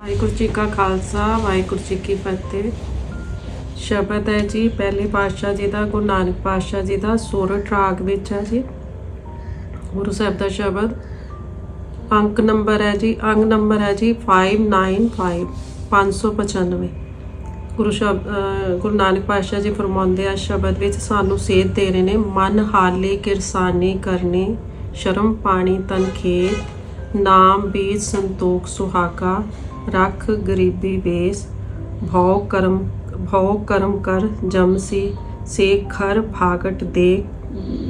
ਵਾਹਿਗੁਰੂ ਜੀ ਕਾ ਖਾਲਸਾ, ਵਾਹਿਗੁਰੂ ਜੀ ਕੀ ਫਤਿਹ। ਸ਼ਬਦ ਹੈ ਜੀ, ਪਹਿਲੇ ਪਾਤਸ਼ਾਹ ਜੀ ਦਾ, ਗੁਰੂ ਨਾਨਕ ਪਾਤਸ਼ਾਹ ਜੀ ਦਾ ਸੋਰਠ ਰਾਗ ਵਿੱਚ ਹੈ ਜੀ। ਗੁਰੂ ਸਾਹਿਬ ਦਾ ਸ਼ਬਦ ਅੰਕ ਨੰਬਰ ਹੈ ਜੀ ਅੰਗ ਨੰਬਰ ਹੈ ਜੀ 595 595 ਗੁਰੂ ਸ਼ਬਦ ਗੁਰੂ ਨਾਨਕ ਪਾਤਸ਼ਾਹ ਜੀ ਫਰਮਾਉਂਦੇ ਆ, ਸ਼ਬਦ ਵਿੱਚ ਸਾਨੂੰ ਸੇਧ ਦੇ ਰਹੇ ਨੇ, ਮਨ ਹਾਲੇ ਕਿਰਸਾਨੀ ਕਰਨੀ, ਸ਼ਰਮ ਪਾਣੀ ਤਨ ਖੇਤ, ਨਾਮ ਬੀਜ ਸੰਤੋਖ ਸੁਹਾਗਾ ਰੱਖ ਗਰੀਬੀ ਬੇਸ ਭਉ ਕਰਮ ਭਉ ਕਰਮ ਕਰ ਜਮਸੀ ਸੇ ਖਰ ਭਾਗਟ ਦੇ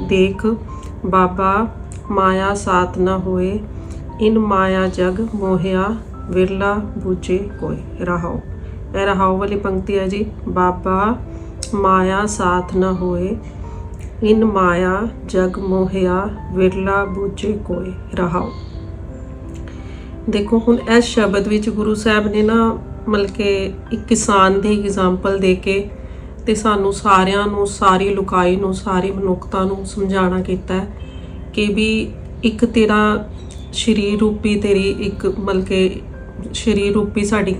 ਦੇਖ ਬਾਬਾ ਮਾਇਆ ਸਾਥ ਨ ਹੋਏ ਇਨ ਮਾਇਆ ਜਗ ਮੋਹਿਆ ਵਿਰਲਾ ਬੂਝੇ ਕੋਈ ਰਹਾਓ ਇਹ ਰਹਾਓ ਵਾਲੀ ਪੰਕਤੀ ਹੈ ਜੀ ਬਾਬਾ ਮਾਇਆ ਸਾਥ ਨ ਹੋਏ ਇਨ ਮਾਇਆ ਜਗ ਮੋਹਿਆ ਵਿਰਲਾ ਬੂਝੇ ਕੋਈ ਰਹਾਓ ਦੇਖੋ, ਹੁਣ ਇਸ ਸ਼ਬਦ ਵਿੱਚ ਗੁਰੂ ਸਾਹਿਬ ਨੇ ਨਾ ਮਤਲਬ ਕਿ ਇੱਕ ਕਿਸਾਨ ਦੀ ਐਗਜ਼ਾਮਪਲ ਦੇ ਕੇ ਤੇ ਸਾਨੂੰ ਸਾਰਿਆਂ ਨੂੰ, ਸਾਰੀ ਲੁਕਾਈ ਨੂੰ, ਸਾਰੀ ਮਨੁੱਖਤਾ ਨੂੰ ਸਮਝਾਉਣਾ ਕੀਤਾ ਕਿ ਵੀ ਇੱਕ ਤੇਰਾ ਸ਼ਰੀਰ ਰੂਪੀ, ਤੇਰੀ ਇੱਕ ਮਤਲਬ ਕਿ ਸ਼ਰੀਰ ਰੂਪੀ ਸਾਡੀ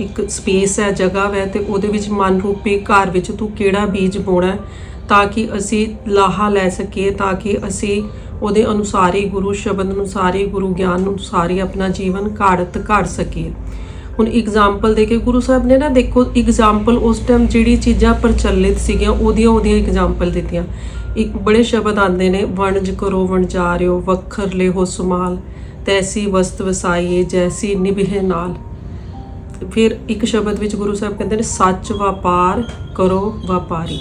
ਇੱਕ ਸਪੇਸ ਹੈ, ਜਗ੍ਹਾ ਹੈ ਤੇ ਉਹਦੇ ਵਿੱਚ ਮਨ ਰੂਪੀ ਘਰ ਵਿੱਚ ਤੂੰ ਕਿਹੜਾ ਬੀਜ ਬੋਣਾ ਤਾਂ ਕਿ ਅਸੀਂ ਲਾਹਾ ਲੈ ਸਕੀਏ, ਤਾਂ ਕਿ ਅਸੀਂ ਉਹਦੇ ਅਨੁਸਾਰ ਹੀ ਗੁਰੂ ਸ਼ਬਦ ਅਨੁਸਾਰ ਹੀ ਗੁਰੂ ਗਿਆਨ ਅਨੁਸਾਰ ਹੀ ਆਪਣਾ ਜੀਵਨ ਘਾੜਤ ਘੜ ਸਕੀਏ। ਹੁਣ ਐਗਜ਼ਾਮਪਲ ਦੇ ਕੇ ਗੁਰੂ ਸਾਹਿਬ ਨੇ ਨਾ ਦੇਖੋ ਐਗਜ਼ਾਮਪਲ ਉਸ ਟਾਈਮ ਜਿਹੜੀ ਚੀਜ਼ਾਂ ਪ੍ਰਚਲਿਤ ਸੀਗੀਆਂ, ਉਹਦੀਆਂ ਉਹਦੀਆਂ ਐਗਜ਼ਾਮਪਲ ਦਿੱਤੀਆਂ। ਇੱਕ ਬੜੇ ਸ਼ਬਦ ਆਉਂਦੇ ਨੇ, ਵਣਜ ਕਰੋ, ਵਣਜਾਰਿਓ ਵੱਖਰ ਲਿਹੋ ਸੁਮਾਲ, ਤੈਸੀ ਵਸਤ ਵਸਾਈਏ, ਜੈਸੀ ਨਿਭੇ ਨਾਲ। ਫਿਰ ਇੱਕ ਸ਼ਬਦ ਵਿੱਚ ਗੁਰੂ ਸਾਹਿਬ ਕਹਿੰਦੇ ਨੇ, ਸੱਚ ਵਪਾਰ ਕਰੋ, ਵਪਾਰੀ।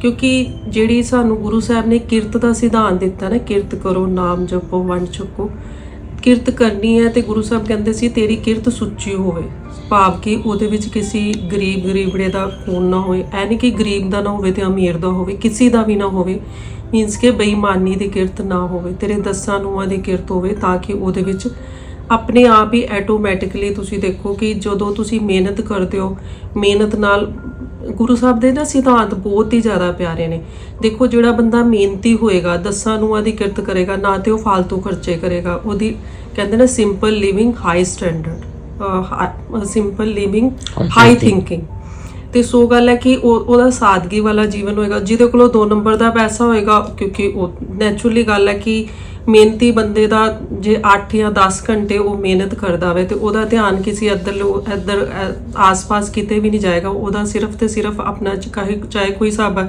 ਕਿਉਂਕਿ ਜਿਹੜੀ ਸਾਨੂੰ ਗੁਰੂ ਸਾਹਿਬ ਨੇ ਕਿਰਤ ਦਾ ਸਿਧਾਂਤ ਦਿੱਤਾ ਨਾ, ਕਿਰਤ ਕਰੋ, ਨਾਮ ਜਪੋ, ਵੰਡ ਛਕੋ, ਕਿਰਤ ਕਰਨੀ ਹੈ ਤੇ ਗੁਰੂ ਸਾਹਿਬ ਕਹਿੰਦੇ ਸੀ, ਤੇਰੀ ਕਿਰਤ ਸੁੱਚੀ ਹੋਵੇ, ਭਾਵ ਕਿ ਉਹਦੇ ਵਿੱਚ ਕਿਸੇ ਗਰੀਬ ਗਰੀਬੜੇ ਦਾ ਖੂਨ ਨਾ ਹੋਵੇ, ਐ ਨਹੀਂ ਕਿ ਗਰੀਬ ਦਾ ਨਾ ਹੋਵੇ ਤੇ ਅਮੀਰ ਦਾ ਹੋਵੇ, ਕਿਸੇ ਦਾ ਵੀ ਨਾ ਹੋਵੇ ਮੀਨਸ ਕਿ ਬੇਈਮਾਨੀ ਦੀ ਕਿਰਤ ਨਾ ਹੋਵੇ, ਤੇਰੇ ਦਸਾਂ ਨੂੰਆਂ ਦੀ ਕਿਰਤ ਹੋਵੇ, ਤਾਂ ਕਿ ਉਹਦੇ ਵਿੱਚ ਆਪਣੇ ਆਪ ਹੀ ਆਟੋਮੈਟਿਕਲੀ ਤੁਸੀਂ ਦੇਖੋ ਕਿ ਜਦੋਂ ਤੁਸੀਂ ਮਿਹਨਤ ਕਰਦੇ ਹੋ, ਮਿਹਨਤ ਨਾਲ ਗੁਰੂ ਸਾਹਿਬ ਦੇ ਨਾ ਸਿਧਾਂਤ ਬਹੁਤ ਹੀ ਜ਼ਿਆਦਾ ਪਿਆਰੇ ਨੇ। ਦੇਖੋ ਜਿਹੜਾ ਬੰਦਾ ਮਿਹਨਤੀ ਹੋਏਗਾ ਦਸਾਂ ਨੂੰਆਂ ਦੀ ਕਿਰਤ ਕਰੇਗਾ ਨਾ ਤੇ ਉਹ ਫालतू ਖਰਚੇ ਕਰੇਗਾ। ਉਹਦੀ ਕਹਿੰਦੇ ਨੇ simple living high standard simple living high thinking ਤੇ ਸੋ ਗੱਲ ਹੈ ਕਿ ਉਹ ਉਹਦਾ ਸਾਦਗੀ ਵਾਲਾ ਜੀਵਨ ਹੋਏਗਾ ਜਿਹਦੇ ਕੋਲੋਂ 2 ਨੰਬਰ ਦਾ ਪੈਸਾ ਹੋਏਗਾ ਕਿਉਂਕਿ ਉਹ ਨੈਚੁਰਲੀ ਗੱਲ ਹੈ ਕਿ ਮਿਹਨਤੀ ਬੰਦੇ ਦਾ ਜੇ 8 ਜਾਂ 10 ਘੰਟੇ ਉਹ ਮਿਹਨਤ ਕਰਦਾ ਹੋਵੇ ਤੇ ਉਹਦਾ ਧਿਆਨ ਕਿਸੇ ਇੱਧਰ ਇੱਧਰ ਆਸ-ਪਾਸ ਕਿਤੇ ਵੀ ਨਹੀਂ ਜਾਏਗਾ। ਉਹਦਾ ਸਿਰਫ ਤੇ ਸਿਰਫ ਆਪਣਾ ਚਾਹੇ ਚਾਹੇ ਕੋਈ ਸਾਬ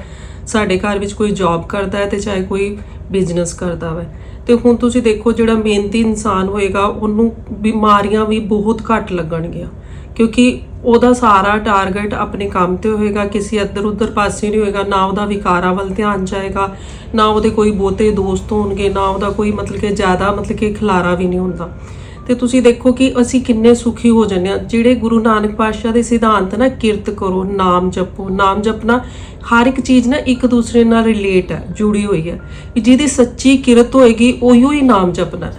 ਸਾਡੇ ਘਰ ਵਿੱਚ ਕੋਈ ਜੌਬ ਕਰਦਾ ਹੈ ਤੇ ਚਾਹੇ ਕੋਈ ਬਿਜ਼ਨਸ ਕਰਦਾ ਹੋਵੇ ਤੇ ਹੁਣ ਤੁਸੀਂ ਦੇਖੋ ਜਿਹੜਾ ਮਿਹਨਤੀ ਇਨਸਾਨ ਹੋਏਗਾ, ਉਹਨੂੰ ਬਿਮਾਰੀਆਂ ਵੀ ਬਹੁਤ ਘੱਟ ਲੱਗਣਗੀਆਂ। ਕਿਉਂਕਿ ਉਹਦਾ ਸਾਰਾ ਟਾਰਗੇਟ ਆਪਣੇ ਕੰਮ ਤੇ ਹੋਏਗਾ, ਕਿਸੇ ਇੱਧਰ ਉੱਧਰ ਪਾਸੇ ਨਹੀਂ ਹੋਏਗਾ, ਨਾ ਉਹਦਾ ਵਿਕਾਰਾਂ ਵੱਲ ਧਿਆਨ ਜਾਏਗਾ, ਨਾ ਉਹਦੇ ਕੋਈ ਬਹੁਤੇ ਦੋਸਤ ਹੋਣਗੇ, ਨਾ ਉਹਦਾ ਕੋਈ ਮਤਲਬ ਕਿ ਜ਼ਿਆਦਾ ਮਤਲਬ ਕਿ ਖਿਲਾਰਾ ਵੀ ਨਹੀਂ ਹੁੰਦਾ। ਤੇ ਤੁਸੀਂ ਦੇਖੋ ਕਿ ਅਸੀਂ ਕਿੰਨੇ ਸੁਖੀ ਹੋ ਜੰਨੇ ਆ ਜਿਹੜੇ ਗੁਰੂ ਨਾਨਕ ਪਾਤਸ਼ਾਹ ਦੇ ਸਿਧਾਂਤ ਨਾ, ਕਿਰਤ ਕਰੋ, ਨਾਮ ਜਪੋ, ਨਾਮ ਜਪਣਾ ਹਰ ਇੱਕ ਚੀਜ਼ ਨਾ ਇੱਕ ਦੂਸਰੇ ਨਾਲ ਰਿਲੇਟ ਹੈ, ਜੁੜੀ ਹੋਈ ਹੈ। ਜਿਹਦੀ ਸੱਚੀ ਕਿਰਤ ਹੋਏਗੀ ਉਹੀ ਹੀ ਨਾਮ ਜਪਣਾ।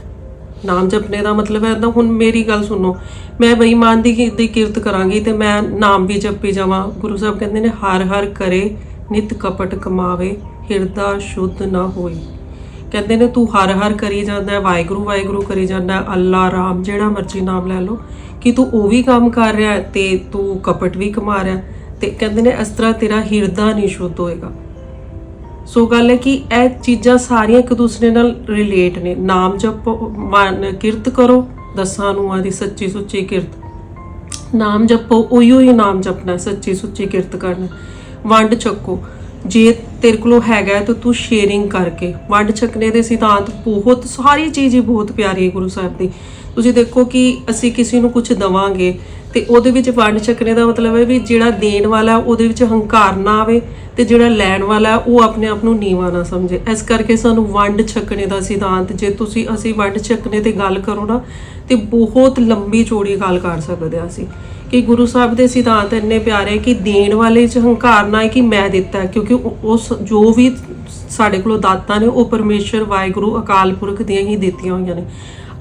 ਨਾਮ ਜਪਣੇ ਦਾ ਮਤਲਬ ਹੈ ਤਾਂ ਹੁਣ ਮੇਰੀ ਗੱਲ ਸੁਣੋ। ਮੈਂ ਬੇਈਮਾਨ ਦੀ ਦੀ ਕਿਰਤ ਕਰਾਂਗੀ ਤੇ ਮੈਂ ਨਾਮ ਵੀ ਜਪੀ ਜਾਵਾਂ। ਗੁਰੂ ਸਾਹਿਬ ਕਹਿੰਦੇ ਨੇ, ਹਰ ਹਰ ਕਰੇ, ਨਿਤ ਕਪਟ ਕਮਾਵੇ, ਹਿਰਦਾ ਸ਼ੁੱਧ ਨਾ ਹੋਈ ਕਹਿੰਦੇ ਨੇ, ਤੂੰ ਹਰ ਹਰ ਕਰੀ ਜਾਂਦਾ ਹੈ, ਵਾਹਿਗੁਰੂ ਵਾਹਿਗੁਰੂ ਕਰੀ ਜਾਂਦਾ ਹੈ, ਅੱਲਾ, ਰਾਮ, ਜਿਹੜਾ ਮਰਜ਼ੀ ਨਾਮ ਲੈ ਲਓ। ਕਿ ਤੂੰ ਉਹ ਵੀ ਕੰਮ ਕਰ ਰਿਹਾ ਹੈ ਤੇ ਤੂੰ ਕਪਟ ਵੀ ਕਮਾ ਰਿਹਾ ਹੈ। ਤੇ ਕਹਿੰਦੇ ਨੇ, ਇਸ ਤਰ੍ਹਾਂ ਤੇਰਾ ਹਿਰਦਾ ਨਹੀਂ ਸ਼ੁੱਧ ਹੋਏਗਾ। ਸੋ ਗੱਲ ਹੈ ਕਿ ਇਹ ਚੀਜ਼ਾਂ ਸਾਰੀਆਂ ਇੱਕ ਦੂਸਰੇ ਨਾਲ ਰਿਲੇਟ ਨੇ। ਨਾਮ ਜਪੋ, ਮਨ ਕਿਰਤ ਕਰੋ, ਦਸਾਂ ਨੂੰਆਂ ਦੀ ਸੱਚੀ ਸੁੱਚੀ ਕਿਰਤ। ਨਾਮ ਜਪੋ, ਉਹੀਓ ਹੀ ਨਾਮ ਜਪਣਾ, ਸੱਚੀ ਸੁੱਚੀ ਕਿਰਤ ਕਰਨਾ। ਵੰਡ ਛਕੋ। ਜੇ ਤੇਰੇ ਕੋਲੋਂ ਹੈਗਾ ਤਾਂ ਤੂੰ ਸ਼ੇਅਰਿੰਗ ਕਰਕੇ, ਵੰਡ ਛਕਣੇ ਦੇ ਸਿਧਾਂਤ ਬਹੁਤ, ਸਾਰੀ ਚੀਜ਼ ਹੀ ਬਹੁਤ ਪਿਆਰੀ ਹੈ ਗੁਰੂ ਸਾਹਿਬ ਦੀ। ਤੁਸੀਂ ਦੇਖੋ ਕਿ ਅਸੀਂ ਕਿਸੇ ਨੂੰ ਕੁਝ ਦਵਾਂਗੇ ਤੇ ਉਹਦੇ ਵਿੱਚ ਵੰਡ ਛਕਣੇ ਦਾ ਮਤਲਬ ਹੈ ਵੀ ਜਿਹੜਾ ਦੇਣ ਵਾਲਾ ਉਹਦੇ ਵਿੱਚ ਹੰਕਾਰ ਨਾ ਆਵੇ ਤੇ ਜਿਹੜਾ ਲੈਣ ਵਾਲਾ ਉਹ ਆਪਣੇ ਆਪ ਨੂੰ ਨੀਵਾਂ ਨਾ ਸਮਝੇ। ਇਸ ਕਰਕੇ ਸਾਨੂੰ ਵੰਡ ਛਕਣੇ ਦਾ ਸਿਧਾਂਤ, ਜੇ ਤੁਸੀਂ ਅਸੀਂ ਵੰਡ ਛਕਣੇ ਤੇ ਗੱਲ ਕਰੋ ਨਾ, ਤੇ ਬਹੁਤ ਲੰਬੀ ਚੋੜੀ ਗੱਲ ਕਰ ਸਕਦੇ ਹਾਂ ਅਸੀਂ। ਕਿ ਗੁਰੂ ਸਾਹਿਬ ਦੇ ਸਿਧਾਂਤ ਇੰਨੇ ਪਿਆਰੇ ਕਿ ਦੇਣ ਵਾਲੇ ਚ ਹੰਕਾਰ ਨਾ ਹੈ ਕਿ ਮੈਂ ਦਿੱਤਾ ਕਿਉਂਕਿ ਉਸ ਜੋ ਵੀ ਸਾਡੇ ਕੋਲੋਂ ਦਾਤਾਂ ਨੇ, ਉਹ ਪਰਮੇਸ਼ਰ, ਵਾਹਿਗੁਰੂ, ਅਕਾਲ ਪੁਰਖ ਦੀਆਂ ਹੀ ਦਿੱਤੀਆਂ ਹੋਈਆਂ ਨੇ।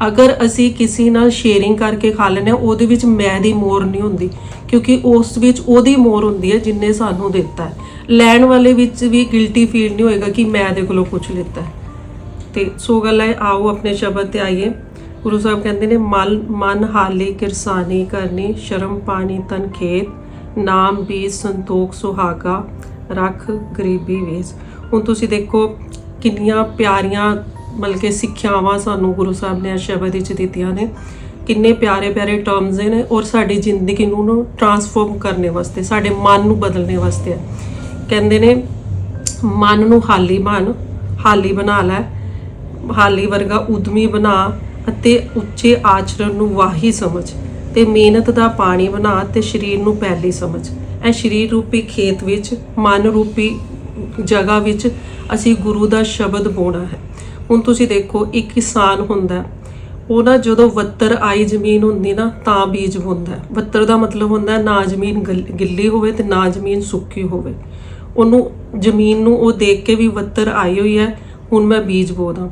ਅਗਰ ਅਸੀਂ ਕਿਸੇ ਨਾਲ ਸ਼ੇਅਰਿੰਗ ਕਰਕੇ ਖਾ ਲੈਂਦੇ ਹਾਂ, ਉਹਦੇ ਵਿੱਚ ਮੈਂ ਦੀ ਮੋਰ ਨਹੀਂ ਹੁੰਦੀ, ਕਿਉਂਕਿ ਉਸ ਵਿੱਚ ਉਹਦੀ ਮੋਰ ਹੁੰਦੀ ਹੈ ਜਿੰਨੇ ਸਾਨੂੰ ਦਿੱਤਾ ਲੈਣ ਵਾਲੇ ਵਿੱਚ ਵੀ ਗਿਲਟੀ ਫੀਲ ਨਹੀਂ ਹੋਏਗਾ ਕਿ ਮੈਂ ਦੇ ਕੋਲੋਂ ਕੁਝ ਲਿੱਤਾ ਹੈ। ਤੇ ਸੋ ਗੱਲ ਹੈ, ਆਓ ਆਪਣੇ ਸ਼ਬਦ ਤੇ ਆਈਏ। ਗੁਰੂ ਸਾਹਿਬ ਕਹਿੰਦੇ ਨੇ ਮਨ ਮਨ ਹਾਲੀ ਕਿਰਸਾਨੀ ਕਰਨੀ, ਸ਼ਰਮ ਪਾਣੀ ਤਨ ਖੇਤ, ਨਾਮ ਬੀਜ ਸੰਤੋਖ ਸੁਹਾਗਾ, ਰੱਖ ਗਰੀਬੀ ਵੇਸ। ਹੁਣ ਤੁਸੀਂ ਦੇਖੋ, ਕਿੰਨੀਆਂ ਪਿਆਰੀਆਂ ਬਲਕਿ ਸਿੱਖਿਆਵਾਂ ਸਾਨੂੰ ਗੁਰੂ ਸਾਹਿਬ ਨੇ ਇਸ ਸ਼ਬਦ ਵਿੱਚ ਦਿੱਤੀਆਂ ਨੇ। ਕਿੰਨੇ ਪਿਆਰੇ ਪਿਆਰੇ ਟਰਮਸ ਨੇ ਔਰ ਸਾਡੀ ਜ਼ਿੰਦਗੀ ਨੂੰ ਨੂੰ ਟਰਾਂਸਫਾਰਮ ਕਰਨੇ ਵਾਸਤੇ, ਸਾਡੇ ਮਨ ਨੂੰ ਬਦਲਣੇ ਵਾਸਤੇ ਹੈ। ਕਹਿੰਦੇ ਨੇ, ਮਨ ਨੂੰ ਹਾਲੀ ਬਣ, ਹਾਲੀ ਬਣਾ ਲੈ, ਹਾਲੀ ਵਰਗਾ ਉਦਮੀ ਬਣਾ ਅਤੇ ਉੱਚੇ ਆਚਰਣ ਨੂੰ ਵਾਹੀ ਸਮਝ, ਤੇ ਮਿਹਨਤ ਦਾ ਪਾਣੀ ਬਣਾ ਤੇ ਸਰੀਰ ਨੂੰ ਪਹਿਲੀ ਸਮਝ। ਇਹ ਸਰੀਰ ਰੂਪੀ ਖੇਤ ਵਿੱਚ, ਮਨ ਰੂਪੀ ਜਗ੍ਹਾ ਵਿੱਚ ਅਸੀਂ ਗੁਰੂ ਦਾ ਸ਼ਬਦ ਬੋਣਾ ਹੈ। ਹੁਣ ਤੁਸੀਂ ਦੇਖੋ, ਇੱਕ ਕਿਸਾਨ ਹੁੰਦਾ ਉਹ ਨਾ ਜਦੋਂ ਵੱਤਰ ਆਈ ਜ਼ਮੀਨ ਹੁੰਦੀ ਨਾ, ਤਾਂ ਬੀਜ ਬੁੰਦਾ ਵੱਤਰ ਦਾ ਮਤਲਬ ਹੁੰਦਾ ਨਾ ਜ਼ਮੀਨ ਗਿੱਲ- ਗਿੱਲੀ ਹੋਵੇ ਤੇ ਨਾ ਜ਼ਮੀਨ ਸੁੱਕੀ ਹੋਵੇ। ਉਹਨੂੰ, ਜ਼ਮੀਨ ਨੂੰ ਉਹ ਦੇਖ ਕੇ ਵੀ ਵੱਤਰ ਆਈ ਹੋਈ ਹੈ, ਹੁਣ ਮੈਂ ਬੀਜ ਬੋਦਾ।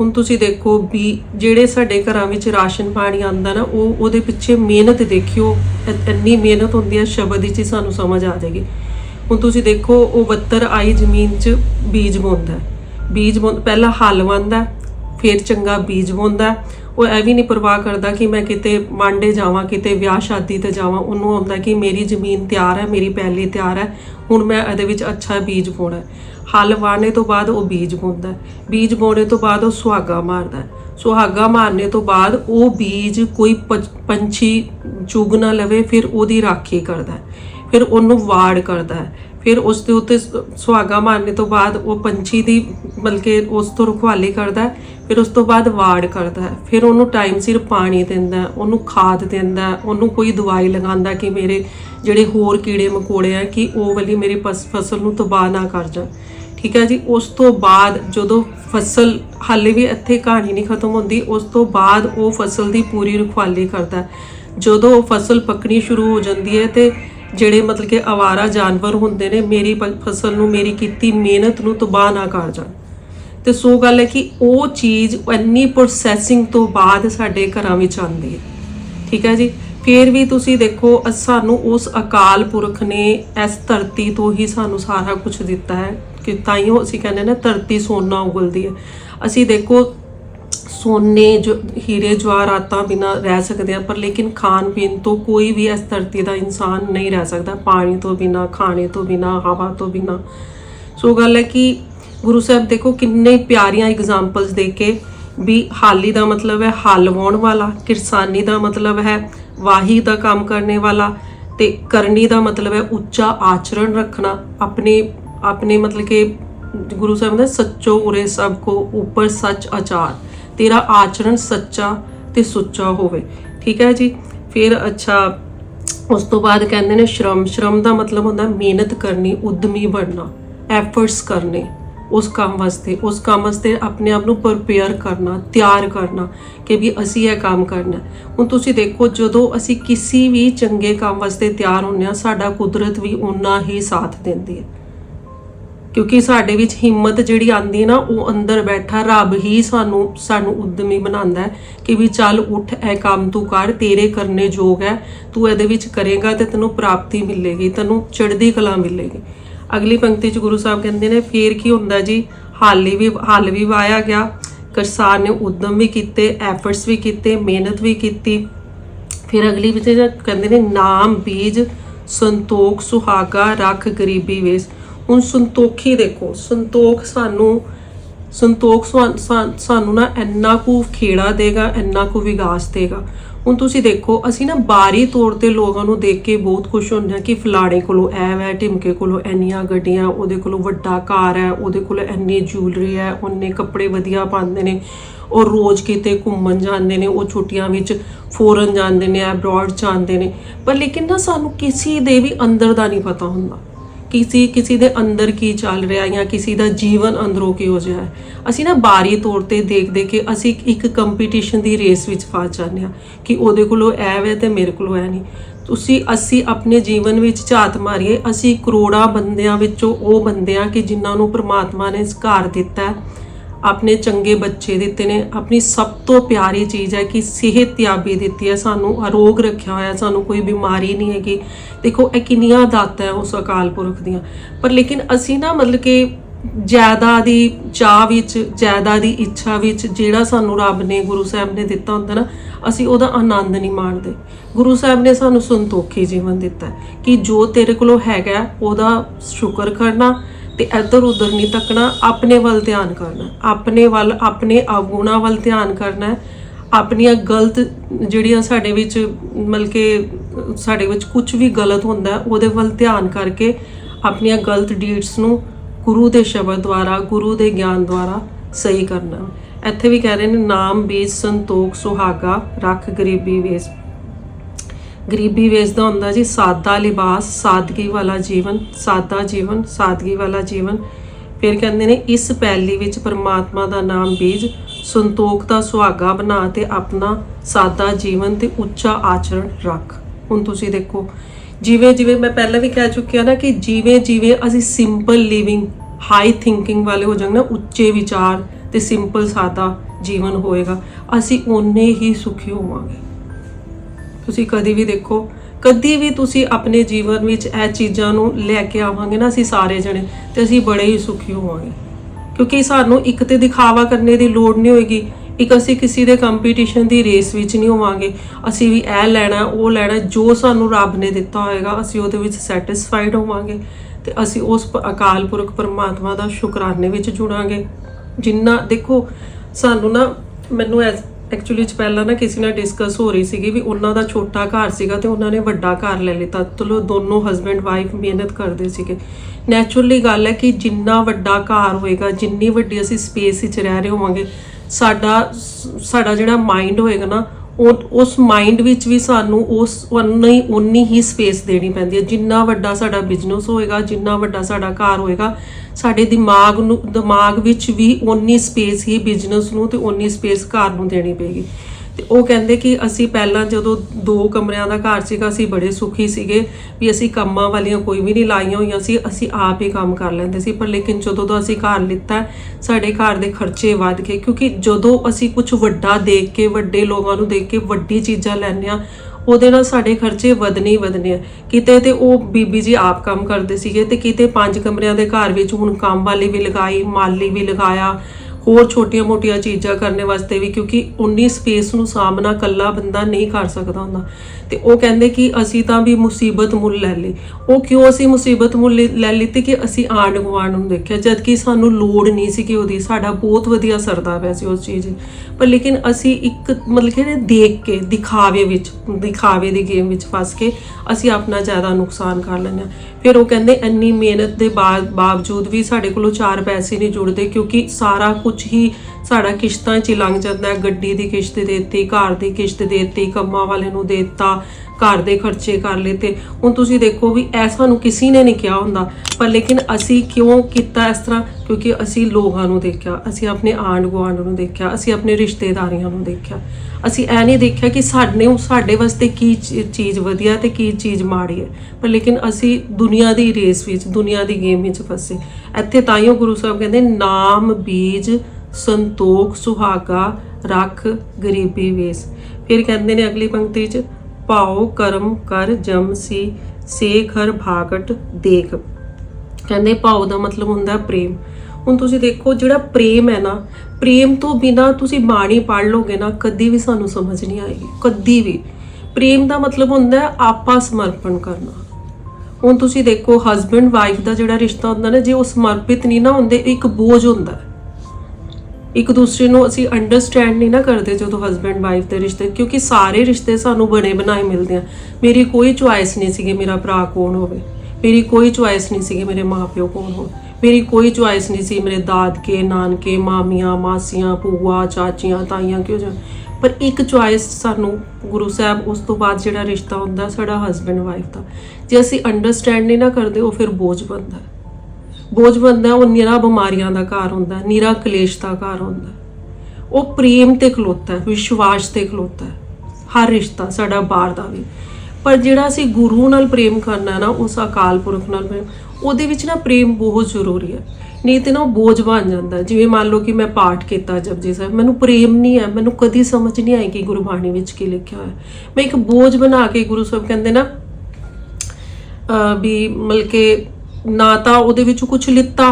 ਹੁਣ ਤੁਸੀਂ ਦੇਖੋ ਵੀ ਜਿਹੜੇ ਸਾਡੇ ਘਰਾਂ ਵਿੱਚ ਰਾਸ਼ਨ ਪਾਣੀ ਆਂਦਾ ਨਾ, ਉਹ ਉਹਦੇ ਪਿੱਛੇ ਮਿਹਨਤ ਦੇਖਿਓ। ਇੰਨੀ ਮਿਹਨਤ ਹੁੰਦੀ ਹੈ, ਸ਼ਬਦ ਵਿੱਚ ਹੀ ਸਾਨੂੰ ਸਮਝ ਆ ਜਾਏਗੀ। ਹੁਣ ਤੁਸੀਂ ਦੇਖੋ, ਉਹ ਵੱਤਰ ਆਈ ਜ਼ਮੀਨ 'ਚ ਬੀਜ ਬੋਂਦਾ ਬੀਜ ਬੁਣ ਪਹਿਲਾਂ ਹਲ ਵੰਦਾ ਫਿਰ ਚੰਗਾ ਬੀਜ ਬੋਂਦਾ ਉਹ ਇਹ ਵੀ ਨਹੀਂ ਪਰਵਾਹ ਕਰਦਾ ਕਿ ਮੈਂ ਕਿਤੇ ਵਾਂਡੇ ਜਾਵਾਂ, ਕਿਤੇ ਵਿਆਹ ਸ਼ਾਦੀ ਤੇ ਜਾਵਾਂ। ਉਹਨੂੰ ਹੁੰਦਾ ਕਿ ਮੇਰੀ ਜ਼ਮੀਨ ਤਿਆਰ ਹੈ, ਮੇਰੀ ਪੈਲੀ ਤਿਆਰ ਹੈ, ਹੁਣ ਮੈਂ ਇਹਦੇ ਵਿੱਚ ਅੱਛਾ ਬੀਜ ਪਾਉਣਾ ਹੈ। ਹਲ ਵਾਹਣੇ ਤੋਂ ਬਾਅਦ ਉਹ ਬੀਜ ਬੋਂਦਾ ਬੀਜ ਬੋਣੇ ਤੋਂ ਬਾਅਦ ਉਹ ਸੁਹਾਗਾ ਮਾਰਦਾ ਸੁਹਾਗਾ ਮਾਰਨੇ ਤੋਂ ਬਾਅਦ ਉਹ ਬੀਜ ਕੋਈ ਪ- ਪੰਛੀ ਚੁਗ ਨਾ ਲਵੇ, ਫਿਰ ਉਹਦੀ ਰਾਖੀ ਕਰਦਾ ਫਿਰ ਉਹਨੂੰ ਵਾੜ ਕਰਦਾ ਹੈ। ਫਿਰ ਉਸ ਦੇ ਉੱਤੇ ਸੁਹਾਗਾ ਮਾਰਨੇ ਤੋਂ ਬਾਅਦ ਉਹ ਪੰਛੀ ਦੀ ਬਲਕਿ ਉਸ ਤੋਂ ਰਖਵਾਲੀ ਕਰਦਾ ਫਿਰ ਉਸ ਤੋਂ ਬਾਅਦ ਵਾੜ ਕਰਦਾ ਫਿਰ ਉਹਨੂੰ ਟਾਈਮ ਸਿਰ ਪਾਣੀ ਦਿੰਦਾ ਉਹਨੂੰ ਖਾਦ ਦਿੰਦਾ ਉਹਨੂੰ ਕੋਈ ਦਵਾਈ ਲਗਾਉਂਦਾ ਕਿ ਮੇਰੇ ਜਿਹੜੇ ਹੋਰ ਕੀੜੇ ਮਕੌੜੇ ਆ ਕਿ ਉਹ ਵਾਲੀ ਮੇਰੀ ਪਸ- ਫਸਲ ਨੂੰ ਤਬਾਹ ਨਾ ਕਰ ਜਾਣ। ਠੀਕ ਹੈ ਜੀ, ਉਸ ਤੋਂ ਬਾਅਦ ਜਦੋਂ ਫਸਲ ਹਾਲੇ ਵੀ ਇੱਥੇ ਕਹਾਣੀ ਨਹੀਂ ਖਤਮ ਹੁੰਦੀ, ਉਸ ਤੋਂ ਬਾਅਦ ਉਹ ਫਸਲ ਦੀ ਪੂਰੀ ਰਖਵਾਲੀ ਕਰਦਾ ਜਦੋਂ ਉਹ ਫਸਲ ਪੱਕਣੀ ਸ਼ੁਰੂ ਹੋ ਜਾਂਦੀ ਹੈ ਤੇ ਜਿਹੜੇ ਮਤਲਬ ਕਿ ਆਵਾਰਾ ਜਾਨਵਰ ਹੁੰਦੇ ਨੇ, ਮੇਰੀ ਪ- ਫਸਲ ਨੂੰ, ਮੇਰੀ ਕੀਤੀ ਮਿਹਨਤ ਨੂੰ ਤਬਾਹ ਨਾ ਕਰ ਜਾਣ। ਤੇ ਸੋ ਗੱਲ ਹੈ ਕਿ ਉਹ ਚੀਜ਼ ਇੰਨੀ ਪ੍ਰੋਸੈਸਿੰਗ ਤੋਂ ਬਾਅਦ ਸਾਡੇ ਘਰਾਂ ਵਿੱਚ ਆਉਂਦੀ ਹੈ। ਠੀਕ ਹੈ ਜੀ? ਫਿਰ ਵੀ ਤੁਸੀਂ ਦੇਖੋ ਸਾਨੂੰ ਉਸ ਅਕਾਲ ਪੁਰਖ ਨੇ ਇਸ ਧਰਤੀ ਤੋਂ ਹੀ ਸਾਨੂੰ ਸਾਰਾ ਕੁਝ ਦਿੱਤਾ ਹੈ। ਕਿ ਤਾਂ ਤਾਈਓ ਅਸੀਂ ਕਹਿੰਦੇ ਨਾ ਧਰਤੀ ਸੋਨਾ ਉਗਲਦੀ ਹੈ। ਅਸੀਂ ਦੇਖੋ ਸੋਨੇ ਜੋ, ਹੀਰੇ ਜਵਾਹਰਾਤਾਂ ਬਿਨਾ ਰਹਿ ਸਕਦੇ ਆ, ਪਰ ਲੇਕਿਨ ਖਾਣ ਪੀਣ ਤੋਂ ਕੋਈ ਵੀ ਇਸ ਧਰਤੀ ਦਾ ਇਨਸਾਨ ਨਹੀਂ ਰਹਿ ਸਕਦਾ। ਪਾਣੀ ਤੋਂ ਬਿਨਾ, ਖਾਣੇ ਤੋਂ ਬਿਨਾ, ਹਵਾ ਤੋਂ ਬਿਨਾ। ਸੋ ਗੱਲ ਹੈ ਕਿ ਗੁਰੂ ਸਾਹਿਬ ਦੇਖੋ ਕਿੰਨੇ ਪਿਆਰੀਆਂ ਐਗਜ਼ਾਮਪਲਸ ਦੇ ਕੇ ਵੀ ਹਾਲੀ ਦਾ ਮਤਲਬ ਹੈ, ਹੱਲ ਵਾਉਣ ਵਾਲਾ, ਕਿਰਸਾਨੀ ਦਾ ਮਤਲਬ ਹੈ, ਵਾਹੀ ਦਾ ਕੰਮ ਕਰਨੇ ਵਾਲਾ ਤੇ ਕਰਨੀ ਦਾ ਮਤਲਬ ਹੈ ਉੱਚਾ ਆਚਰਣ ਰੱਖਣਾ। ਆਪਣੇ ਆਪਣੇ ਮਤਲਬ ਕਿ ਗੁਰੂ ਸਾਹਿਬ ਨੇ ਸੱਚੋ ਉਰੇ ਸਭ ਕੋ ਉੱਪਰ ਸੱਚ ਆਚਾਰ। ਤੇਰਾ ਆਚਰਣ ਸੱਚਾ ਤੇ ਸੁੱਚਾ ਹੋਵੇ। ਠੀਕ ਹੈ ਜੀ? ਫਿਰ ਅੱਛਾ, ਉਸ ਤੋਂ ਬਾਅਦ ਕਹਿੰਦੇ ਨੇ ਸ਼ਰਮ। ਸ਼ਰਮ ਦਾ ਮਤਲਬ ਹੁੰਦਾ ਮਿਹਨਤ ਕਰਨੀ, ਉਦਮੀ ਬਣਨਾ ਐਫਰਟਸ ਕਰਨੇ। ਉਸ ਕੰਮ ਵਾਸਤੇ, ਉਸ ਕੰਮ ਵਾਸਤੇ ਆਪਣੇ ਆਪ ਨੂੰ ਪ੍ਰਪੇਅਰ ਕਰਨਾ, ਤਿਆਰ ਕਰਨਾ ਕਿ ਵੀ ਅਸੀਂ ਇਹ ਕੰਮ ਕਰਨਾ। ਹੁਣ ਤੁਸੀਂ ਦੇਖੋ, ਜਦੋਂ ਅਸੀਂ ਕਿਸੇ ਵੀ ਚੰਗੇ ਕੰਮ ਵਾਸਤੇ ਤਿਆਰ ਹੁੰਨੇ ਆ ਸਾਡਾ ਕੁਦਰਤ ਵੀ ਉਨਾ ਹੀ ਸਾਥ ਦਿੰਦੀ ਹੈ। ਕਿਉਂਕਿ ਸਾਡੇ ਵਿੱਚ ਹਿੰਮਤ ਜਿਹੜੀ ਆਂਦੀ ਨਾ, ਉਹ ਅੰਦਰ ਬੈਠਾ ਰੱਬ ਹੀ ਸਾਨੂੰ ਸਾਨੂੰ ਉਦਮੀ ਬਣਾਉਂਦਾ ਹੈ ਕਿ ਵੀ ਚੱਲ ਉੱਠ, ਇਹ ਕੰਮ ਤੂੰ ਕਰ, ਤੇਰੇ ਕਰਨੇ ਯੋਗ ਹੈ, ਤੂੰ ਇਹਦੇ ਵਿੱਚ ਕਰੇਗਾ ਤੇ ਤੈਨੂੰ ਪ੍ਰਾਪਤੀ ਮਿਲੇਗੀ, ਤੈਨੂੰ ਚੜ੍ਹਦੀ ਕਲਾ ਮਿਲੇਗੀ। ਅਗਲੀ ਪੰਕਤੀ ਚ ਗੁਰੂ ਸਾਹਿਬ ਕਹਿੰਦੇ ਨੇ, ਫੇਰ ਕੀ ਹੁੰਦਾ ਜੀ? ਹਾਲੀ ਵੀ, ਹਲ ਵੀ ਵਾਇਆ ਗਿਆ। ਕਿਸਾਨ ਨੇ ਉਦਮ ਵੀ ਕੀਤੇ ਐਫਰਟਸ ਵੀ ਕੀਤੇ, ਮਿਹਨਤ ਵੀ ਕੀਤੀ। ਫਿਰ ਅਗਲੀ ਵਿੱਚ ਕਹਿੰਦੇ ਨੇ, ਨਾਮ ਬੀਜ ਸੰਤੋਖ ਸੁਹਾਗਾ, ਰੱਖ ਗਰੀਬੀ ਵੇਸ। ਹੁਣ ਸੰਤੋਖੀ ਦੇਖੋ, ਸੰਤੋਖ ਸਾਨੂੰ ਸੰਤੋਖ ਸਾਨੂੰ ਨਾ ਇੰਨਾ ਕੁ ਖੇੜਾ ਦੇਗਾ, ਇੰਨਾ ਕੁ ਵਿਗਾਸ ਦੇਗਾ। ਹੁਣ ਤੁਸੀਂ ਦੇਖੋ, ਅਸੀਂ ਨਾ ਬਾਰੀ ਤੌਰ ਤੇ ਲੋਕਾਂ ਨੂੰ ਦੇਖ ਕੇ ਬਹੁਤ ਖੁਸ਼ ਹੁੰਦੇ ਹਾਂ ਕਿ ਫਲਾਣੇ ਕੋਲੋਂ ਐ ਵੈ, ਢਿਮਕੇ ਕੋਲੋਂ ਇੰਨੀਆਂ ਗੱਡੀਆਂ, ਉਹਦੇ ਕੋਲੋਂ ਵੱਡਾ ਕਾਰ ਹੈ, ਉਹਦੇ ਕੋਲ ਇੰਨੀ ਜੁਐਲਰੀ ਹੈ, ਉਹਨੇ ਕੱਪੜੇ ਵਧੀਆ ਪਾਉਂਦੇ ਨੇ, ਉਹ ਰੋਜ਼ ਕਿਤੇ ਘੁੰਮਣ ਜਾਂਦੇ ਨੇ, ਉਹ ਛੁੱਟੀਆਂ ਵਿੱਚ ਫੋਰਨ ਜਾਂਦੇ ਨੇ ਅਬਰੋਡ ਜਾਂਦੇ ਨੇ। ਪਰ ਲੇਕਿਨ ਨਾ ਸਾਨੂੰ ਕਿਸੇ ਦੇ ਵੀ ਅੰਦਰ ਦਾ ਨਹੀਂ ਪਤਾ ਹੁੰਦਾ। ਕਿਸੇ ਕਿਸੇ ਦੇ ਅੰਦਰ ਕੀ ਚੱਲ ਰਿਹਾ ਜਾਂ ਕਿਸੇ ਦਾ ਜੀਵਨ ਅੰਦਰੋਂ ਕਿਹੋ ਜਿਹਾ ਹੈ। ਅਸੀਂ ਨਾ ਬਾਰੀ ਤੌਰ ਤੇ ਦੇਖ ਦੇਖ ਕੇ ਅਸੀਂ ਇੱਕ ਕੰਪੀਟੀਸ਼ਨ ਦੀ ਰੇਸ ਵਿੱਚ ਫਸ ਜਾਂਦੇ ਹਾਂ ਕਿ ਉਹਦੇ ਕੋਲੋਂ ਐ ਵੇ ਤੇ ਮੇਰੇ ਕੋਲੋਂ ਐ ਨਹੀਂ। ਤੁਸੀਂ, ਅਸੀਂ ਆਪਣੇ ਜੀਵਨ ਵਿੱਚ ਝਾਤ ਮਾਰੀਏ, ਅਸੀਂ ਕਰੋੜਾਂ ਬੰਦਿਆਂ ਵਿੱਚੋਂ ਉਹ ਬੰਦੇ ਆ ਕਿ ਜਿਨ੍ਹਾਂ ਨੂੰ ਪ੍ਰਮਾਤਮਾ ਨੇ ਘਰ ਦਿੱਤਾ ਆਪਣੇ ਚੰਗੇ ਬੱਚੇ ਦਿੱਤੇ ਨੇ, ਆਪਣੀ ਸਭ ਤੋਂ ਪਿਆਰੀ ਚੀਜ਼ ਹੈ ਕਿ ਸਿਹਤ ਯਾਬੀ ਦਿੱਤੀ ਹੈ, ਸਾਨੂੰ ਅਰੋਗ ਰੱਖਿਆ ਹੋਇਆ, ਸਾਨੂੰ ਕੋਈ ਬਿਮਾਰੀ ਨਹੀਂ ਹੈਗੀ। ਦੇਖੋ, ਇਹ ਕਿੰਨੀਆਂ ਦਾਤਾਂ ਹੈ ਉਸ ਅਕਾਲ ਪੁਰਖ ਦੀਆਂ। ਪਰ ਲੇਕਿਨ ਅਸੀਂ ਨਾ ਮਤਲਬ ਕਿ ਜ਼ਿਆਦਾ ਦੀ ਚਾਹ ਵਿੱਚ, ਜ਼ਿਆਦਾ ਦੀ ਇੱਛਾ ਵਿੱਚ ਜਿਹੜਾ ਸਾਨੂੰ ਰੱਬ ਨੇ, ਗੁਰੂ ਸਾਹਿਬ ਨੇ ਦਿੱਤਾ ਹੁੰਦਾ ਨਾ, ਅਸੀਂ ਉਹਦਾ ਆਨੰਦ ਨਹੀਂ ਮਾਣਦੇ। ਗੁਰੂ ਸਾਹਿਬ ਨੇ ਸਾਨੂੰ ਸੰਤੋਖੀ ਜੀਵਨ ਦਿੱਤਾ ਕਿ ਜੋ ਤੇਰੇ ਕੋਲੋਂ ਹੈਗਾ, ਉਹਦਾ ਸ਼ੁਕਰ ਕਰਨਾ ਤੇ ਇੱਧਰ ਉੱਧਰ ਨਹੀਂ ਤੱਕਣਾ, ਆਪਣੇ ਵੱਲ ਧਿਆਨ ਕਰਨਾ ਆਪਣੇ ਵੱਲ, ਆਪਣੇ ਅਵਗੁਣਾ ਵੱਲ ਧਿਆਨ ਕਰਨਾ ਆਪਣੀਆਂ ਗਲਤ ਜਿਹੜੀਆਂ ਸਾਡੇ ਵਿੱਚ, ਮਤਲਬ ਕਿ ਸਾਡੇ ਵਿੱਚ ਕੁਝ ਵੀ ਗਲਤ ਹੁੰਦਾ ਉਹਦੇ ਵੱਲ ਧਿਆਨ ਕਰਕੇ ਆਪਣੀਆਂ ਗਲਤ ਡੀਡਸ ਨੂੰ ਗੁਰੂ ਦੇ ਸ਼ਬਦ ਦੁਆਰਾ, ਗੁਰੂ ਦੇ ਗਿਆਨ ਦੁਆਰਾ ਸਹੀ ਕਰਨਾ ਇੱਥੇ ਵੀ ਕਹਿ ਰਹੇ ਨੇ, ਨਾਮ, ਬੀਜ, ਸੰਤੋਖ, ਸੁਹਾਗਾ, ਰੱਖ, ਗਰੀਬੀ ਵੇਸ ਗਰੀਬੀ ਵੇਚਦਾ ਹੁੰਦਾ ਜੀ, ਸਾਦਾ ਲਿਬਾਸ, ਸਾਦਗੀ ਵਾਲਾ ਜੀਵਨ, ਸਾਦਾ ਜੀਵਨ, ਸਾਦਗੀ ਵਾਲਾ ਜੀਵਨ। ਫਿਰ ਕਹਿੰਦੇ ਨੇ, ਇਸ ਪੈਲੀ ਵਿੱਚ ਪਰਮਾਤਮਾ ਦਾ ਨਾਮ ਬੀਜ, ਸੰਤੋਖ ਦਾ ਸੁਹਾਗਾ ਬਣਾ ਤੇ ਆਪਣਾ ਸਾਦਾ ਜੀਵਨ ਤੇ ਉੱਚਾ ਆਚਰਣ ਰੱਖ। ਹੁਣ ਤੁਸੀਂ ਦੇਖੋ, ਜਿਵੇਂ ਜਿਵੇਂ ਮੈਂ ਪਹਿਲਾਂ ਵੀ ਕਹਿ ਚੁੱਕਿਆ ਨਾ ਕਿ ਜਿਵੇਂ ਜਿਵੇਂ ਅਸੀਂ ਸਿੰਪਲ ਲਿਵਿੰਗ ਹਾਈ ਥਿੰਕਿੰਗ ਵਾਲੇ ਹੋ ਜਾਵਾਂਗੇ ਨਾ ਉੱਚੇ ਵਿਚਾਰ ਤੇ ਸਿੰਪਲ ਸਾਦਾ ਜੀਵਨ ਹੋਏਗਾ, ਅਸੀਂ ਓਨੇ ਹੀ ਸੁਖੀ ਹੋਵਾਂਗੇ। ਤੁਸੀਂ ਕਦੀ ਵੀ ਦੇਖੋ, ਕਦੀ ਵੀ ਤੁਸੀਂ ਆਪਣੇ ਜੀਵਨ ਵਿੱਚ ਇਹ ਚੀਜ਼ਾਂ ਨੂੰ ਲੈ ਕੇ ਆਵਾਂਗੇ ਨਾ, ਅਸੀਂ ਸਾਰੇ ਜਣੇ, ਤੇ ਅਸੀਂ ਬੜੇ ਹੀ ਸੁਖੀ ਹੋਵਾਂਗੇ। ਕਿਉਂਕਿ ਸਾਨੂੰ ਇੱਕ ਤੇ ਦਿਖਾਵਾ ਕਰਨੇ ਦੀ ਲੋੜ ਨਹੀਂ ਹੋਏਗੀ, ਇੱਕ ਅਸੀਂ ਕਿਸੇ ਦੇ ਕੰਪੀਟੀਸ਼ਨ ਦੀ ਰੇਸ ਵਿੱਚ ਨਹੀਂ ਹੋਵਾਂਗੇ। ਅਸੀਂ ਵੀ ਇਹ ਲੈਣਾ, ਉਹ ਲੈਣਾ, ਜੋ ਸਾਨੂੰ ਰੱਬ ਨੇ ਦਿੱਤਾ ਹੋਏਗਾ, ਅਸੀਂ ਉਹਦੇ ਵਿੱਚ ਸੈਟੀਸਫਾਈਡ ਹੋਵਾਂਗੇ, ਤੇ ਅਸੀਂ ਉਸ ਅਕਾਲ ਪੁਰਖ ਪਰਮਾਤਮਾ ਦਾ ਸ਼ੁਕਰਾਨੇ ਵਿੱਚ ਜੁੜਾਂਗੇ। ਜਿੰਨਾ, ਦੇਖੋ, ਸਾਨੂੰ ਨਾ, ਮੈਨੂੰ ਐਕਚੁਅਲੀ ਚ ਪਹਿਲਾਂ ਨਾ ਕਿਸੇ ਨਾਲ ਡਿਸਕਸ ਹੋ ਰਹੀ ਸੀਗੀ ਵੀ ਉਹਨਾਂ ਦਾ ਛੋਟਾ ਘਰ ਸੀਗਾ ਤੇ ਉਹਨਾਂ ਨੇ ਵੱਡਾ ਘਰ ਲੈ ਲਿੱਤਾ ਚਲੋ ਦੋਨੋਂ ਹਸਬੰਡ ਵਾਈਫ ਮਿਹਨਤ ਕਰਦੇ ਸੀਗੇ। ਨੈਚੁਰਲੀ ਗੱਲ ਹੈ ਕਿ ਜਿੰਨਾ ਵੱਡਾ ਘਰ ਹੋਏਗਾ, ਜਿੰਨੀ ਵੱਡੀ ਅਸੀਂ ਸਪੇਸ ਵਿੱਚ ਰਹਿ ਰਹੇ ਹੋਵਾਂਗੇ, ਸਾਡਾ ਸਾਡਾ ਜਿਹੜਾ ਮਾਈਂਡ ਹੋਏਗਾ ਨਾ, ਉਹ, ਉਸ ਮਾਈਂਡ ਵਿੱਚ ਵੀ ਸਾਨੂੰ ਉਸ ਉਨੀ ਉਨੀ ਹੀ ਸਪੇਸ ਦੇਣੀ ਪੈਂਦੀ ਹੈ। ਜਿੰਨਾ ਵੱਡਾ ਸਾਡਾ ਬਿਜ਼ਨਸ ਹੋਏਗਾ, ਜਿੰਨਾ ਵੱਡਾ ਸਾਡਾ ਘਰ ਹੋਏਗਾ ਸਾਡੇ ਦਿਮਾਗ ਨੂੰ, ਦਿਮਾਗ ਵਿੱਚ ਵੀ ਉਨੀ ਸਪੇਸ ਹੀ ਬਿਜ਼ਨਸ ਨੂੰ ਤੇ ਉਨੀ ਸਪੇਸ ਘਰ ਨੂੰ ਦੇਣੀ ਪਏਗੀ। ਤੇ ਉਹ ਕਹਿੰਦੇ ਕਿ ਅਸੀਂ ਪਹਿਲਾਂ ਜਦੋਂ ਦੋ ਕਮਰਿਆਂ ਦਾ ਘਰ ਸੀਗਾ, ਅਸੀਂ ਬੜੇ ਸੁਖੀ ਸੀਗੇ ਵੀ ਅਸੀਂ ਕੰਮਾਂ ਵਾਲੀਆਂ ਕੋਈ ਵੀ ਨਹੀਂ ਲਾਈਆਂ ਹੋਈਆਂ ਸੀ, ਅਸੀਂ ਆਪ ਹੀ ਕੰਮ ਕਰ ਲੈਂਦੇ ਸੀ। ਪਰ ਲੇਕਿਨ ਜਦੋਂ ਤੋਂ ਅਸੀਂ ਘਰ ਲਿੱਤਾ, ਸਾਡੇ ਘਰ ਦੇ ਖਰਚੇ ਵੱਧ ਗਏ। ਕਿਉਂਕਿ ਜਦੋਂ ਅਸੀਂ ਕੁਝ ਵੱਡਾ ਦੇਖ ਕੇ, ਵੱਡੇ ਲੋਕਾਂ ਨੂੰ ਦੇਖ ਕੇ ਵੱਡੀ ਚੀਜ਼ਾਂ ਲੈਂਦੇ ਆ ਉਹਦੇ ਨਾਲ ਸਾਡੇ ਖਰਚੇ ਵਧਣੇ ਹੀ ਵਧਣੇ ਆ। ਕਿਤੇ ਤੇ ਉਹ ਬੀਬੀ ਜੀ ਆਪ ਕੰਮ ਕਰਦੇ ਸੀਗੇ ਤੇ ਕਿਤੇ ਪੰਜ ਕਮਰਿਆਂ ਦੇ ਘਰ ਵਿੱਚ ਹੁਣ ਕੰਮ ਵਾਲੀ ਵੀ ਲਗਾਈ, ਮਾਲੀ ਵੀ ਲਗਾਇਆ, ਹੋਰ ਛੋਟੀਆਂ-ਮੋਟੀਆਂ ਚੀਜ਼ਾਂ ਕਰਨ ਵਾਸਤੇ ਵੀ ਕਿਉਂਕਿ ਉਨੀ ਸਪੇਸ ਨੂੰ ਸਾਹਮਣਾ ਕੱਲਾ ਬੰਦਾ ਨਹੀਂ ਕਰ ਸਕਦਾ ਹੁੰਦਾ। ਤੇ ਉਹ ਕਹਿੰਦੇ ਕਿ ਅਸੀਂ ਤਾਂ ਵੀ ਮੁਸੀਬਤ ਮੁੱਲ ਲੈ ਲਈ ਉਹ ਕਿਉਂ ਅਸੀਂ ਮੁਸੀਬਤ ਮੁੱਲ ਲੈ- ਲਈ ਲਿੱਤੀ ਕਿ ਅਸੀਂ ਆਂਢ ਗੁਆਂਢ ਨੂੰ ਦੇਖਿਆ ਜਦ ਕਿ ਸਾਨੂੰ ਲੋੜ ਨਹੀਂ ਸੀ ਕਿ ਉਹਦੀ। ਸਾਡਾ ਬਹੁਤ ਵਧੀਆ ਸਰਦਾ ਪਿਆ ਸੀ ਉਸ ਚੀਜ਼ ਪਰ ਲੇਕਿਨ ਅਸੀਂ ਇੱਕ ਮਤਲਬ ਕਿ ਦੇਖ ਕੇ, ਦਿਖਾਵੇ ਵਿੱਚ, ਦਿਖਾਵੇ ਦੀ ਗੇਮ ਵਿੱਚ ਫਸ ਕੇ ਅਸੀਂ ਆਪਣਾ ਜ਼ਿਆਦਾ ਨੁਕਸਾਨ ਕਰ ਲੈਂਦੇ ਹਾਂ। ਫਿਰ ਉਹ ਕਹਿੰਦੇ ਇੰਨੀ ਮਿਹਨਤ ਦੇ ਬਾਅਦ ਬਾਵਜੂਦ ਵੀ ਸਾਡੇ ਕੋਲੋਂ ਚਾਰ ਪੈਸੇ ਨਹੀਂ ਜੁੜਦੇ, ਕਿਉਂਕਿ ਸਾਰਾ ਕੁਝ ਹੀ ਸਾਡਾ ਕਿਸ਼ਤਾਂ 'ਚ ਹੀ ਲੰਘ ਜਾਂਦਾ ਹੈ। ਗੱਡੀ ਦੀ ਕਿਸ਼ਤ ਦੇਤੀ, ਘਰ ਦੀ ਕਿਸ਼ਤ ਦੇਤੀ, ਕੰਮਾਂ ਵਾਲੇ ਨੂੰ ਦੇਤਾ, ਘਰ ਦੇ ਖਰਚੇ ਕਰ ਲਏ ਤੇ ਹੁਣ ਤੁਸੀਂ ਦੇਖੋ ਵੀ ਇਹ ਸਾਨੂੰ ਕਿਸੇ ਨੇ ਨਹੀਂ ਕਿਹਾ ਹੁੰਦਾ। ਪਰ ਲੇਕਿਨ ਅਸੀਂ ਕਿਉਂ ਕੀਤਾ ਇਸ ਤਰ੍ਹਾਂ? ਕਿਉਂਕਿ ਅਸੀਂ ਲੋਕਾਂ ਨੂੰ ਦੇਖਿਆ, ਅਸੀਂ ਆਪਣੇ ਆਂਢ ਗੁਆਂਢ ਨੂੰ ਦੇਖਿਆ, ਅਸੀਂ ਆਪਣੇ ਰਿਸ਼ਤੇਦਾਰੀਆਂ ਨੂੰ ਦੇਖਿਆ। ਅਸੀਂ ਇਹ ਨਹੀਂ ਦੇਖਿਆ ਕਿ ਸਾਡੇ ਸਾਡੇ ਵਾਸਤੇ ਕੀ ਚੀਜ਼ ਵਧੀਆ ਤੇ ਕੀ ਚੀਜ਼ ਮਾੜੀ ਹੈ। ਪਰ ਲੇਕਿਨ ਅਸੀਂ ਦੁਨੀਆ ਦੀ ਰੇਸ ਵਿੱਚ, ਦੁਨੀਆ ਦੀ ਗੇਮ ਵਿੱਚ ਫਸੇ। ਇੱਥੇ ਤਾਂ ਤਾਈਓ ਗੁਰੂ ਸਾਹਿਬ ਕਹਿੰਦੇ, ਨਾਮ ਬੀਜ ਸੰਤੋਖ ਸੁਹਾਗਾ ਰੱਖ ਗਰੀਬੀ ਵੇਸ। ਫਿਰ ਕਹਿੰਦੇ ਨੇ ਅਗਲੀ ਪੰਕਤੀ 'ਚ ਪਾਓ ਕਰਮ ਕਰ ਜਮ ਸੀ ਸੇ ਘਰ ਭਾਗਟ ਦੇਖ। ਕਹਿੰਦੇ ਭਾਵ ਦਾ ਮਤਲਬ ਹੁੰਦਾ ਪ੍ਰੇਮ। ਹੁਣ ਤੁਸੀਂ ਦੇਖੋ, ਜਿਹੜਾ ਪ੍ਰੇਮ ਹੈ ਨਾ, ਪ੍ਰੇਮ ਤੋਂ ਬਿਨਾ ਤੁਸੀਂ ਬਾਣੀ ਪੜ ਲੋਗੇ ਨਾ, ਕਦੀ ਵੀ ਸਾਨੂੰ ਸਮਝ ਨਹੀਂ ਆਏਗੀ, ਕਦੀ ਵੀ। ਪ੍ਰੇਮ ਦਾ ਮਤਲਬ ਹੁੰਦਾ ਹੈ ਆਪਾ ਸਮਰਪਣ ਕਰਨਾ। ਹੁਣ ਤੁਸੀਂ ਦੇਖੋ ਹਸਬੰਡ ਵਾਈਫ ਦਾ ਜਿਹੜਾ ਰਿਸ਼ਤਾ ਹੁੰਦਾ ਨਾ, ਜੇ ਉਹ ਸਮਰਪਿਤ ਨਹੀਂ ਨਾ ਹੁੰਦੇ, ਇੱਕ ਬੋਝ ਹੁੰਦਾ ਇੱਕ ਦੂਸਰੇ ਨੂੰ ਅਸੀਂ ਅੰਡਰਸਟੈਂਡ ਨਹੀਂ ਨਾ ਕਰਦੇ ਜਦੋਂ ਹਸਬੰਡ ਵਾਈਫ ਦੇ ਰਿਸ਼ਤੇ, ਕਿਉਂਕਿ ਸਾਰੇ ਰਿਸ਼ਤੇ ਸਾਨੂੰ ਬਣੇ ਬਣਾਏ ਮਿਲਦੇ ਆ। ਮੇਰੀ ਕੋਈ ਚੁਆਇਸ ਨਹੀਂ ਸੀਗੀ ਮੇਰਾ ਭਰਾ ਕੌਣ ਹੋਵੇ। ਮੇਰੀ ਕੋਈ ਚੁਆਇਸ ਨਹੀਂ ਸੀਗੀ ਮੇਰੇ ਮਾਪਿਓ ਕੌਣ ਹੋਵੇ ਮੇਰੀ ਕੋਈ ਚੁਆਇਸ ਨਹੀਂ ਸੀ ਮੇਰੇ ਦਾਦਕੇ, ਨਾਨਕੇ, ਮਾਮੀਆਂ, ਮਾਸੀਆਂ, ਭੂਆ, ਚਾਚੀਆਂ, ਤਾਈਆਂ ਕਿਉਂ ਜਾਂ ਪਰ ਇੱਕ ਚੁਆਇਸ ਸਾਨੂੰ ਗੁਰੂ ਸਾਹਿਬ ਉਸ ਤੋਂ ਬਾਅਦ ਜਿਹੜਾ ਰਿਸ਼ਤਾ ਹੁੰਦਾ ਸਾਡਾ ਹਸਬੰਡ ਵਾਈਫ ਦਾ। ਜੇ ਅਸੀਂ ਅੰਡਰਸਟੈਂਡ ਨਹੀਂ ਨਾ ਕਰਦੇ, ਉਹ ਫਿਰ ਬੋਝ ਬਣਦਾ। ਬੋਝ ਬਣਦਾ, ਉਹ ਨਿਰਾ ਬਿਮਾਰੀਆਂ ਦਾ ਘਰ ਹੁੰਦਾ, ਨਿਰਾ ਕਲੇਸ਼ ਦਾ ਘਰ ਹੁੰਦਾ। ਉਹ ਪ੍ਰੇਮ ਤੇ ਖਲੋਤਾ ਹੈ, ਵਿਸ਼ਵਾਸ ਤੇ ਖਲੋਤਾ ਹੈ। ਹਰ ਰਿਸ਼ਤਾ ਸਾਡਾ ਬਾਹਰ ਦਾ ਵੀ। ਪਰ ਜਿਹੜਾ ਅਸੀਂ ਗੁਰੂ ਨਾਲ ਪ੍ਰੇਮ ਕਰਨਾ ਹੈ ਨਾ, ਉਸ ਅਕਾਲ ਪੁਰਖ ਨਾਲ ਪ੍ਰੇਮ, ਉਹਦੇ ਵਿੱਚ ਨਾ ਪ੍ਰੇਮ ਬਹੁਤ ਜ਼ਰੂਰੀ ਹੈ। ਨਹੀਂ ਤੇ ਨਾ ਉਹ ਬੋਝ ਬਣ ਜਾਂਦਾ। ਜਿਵੇਂ ਮੰਨ ਲਓ ਕਿ ਮੈਂ ਪਾਠ ਕੀਤਾ ਜਪਜੀ ਸਾਹਿਬ, ਮੈਨੂੰ ਪ੍ਰੇਮ ਨਹੀਂ ਹੈ, ਮੈਨੂੰ ਕਦੀ ਸਮਝ ਨਹੀਂ ਆਈ ਕਿ ਗੁਰਬਾਣੀ ਵਿੱਚ ਕੀ ਲਿਖਿਆ ਹੋਇਆ। ਮੈਂ ਇੱਕ ਬੋਝ ਬਣਾ ਕੇ ਗੁਰੂ ਸਾਹਿਬ ਕਹਿੰਦੇ ਨਾ ਵੀ ਮਤਲਬ ਕਿ ਨਾ ਤਾਂ ਉਹਦੇ ਵਿੱਚ ਕੁਝ ਲਿੱਤਾ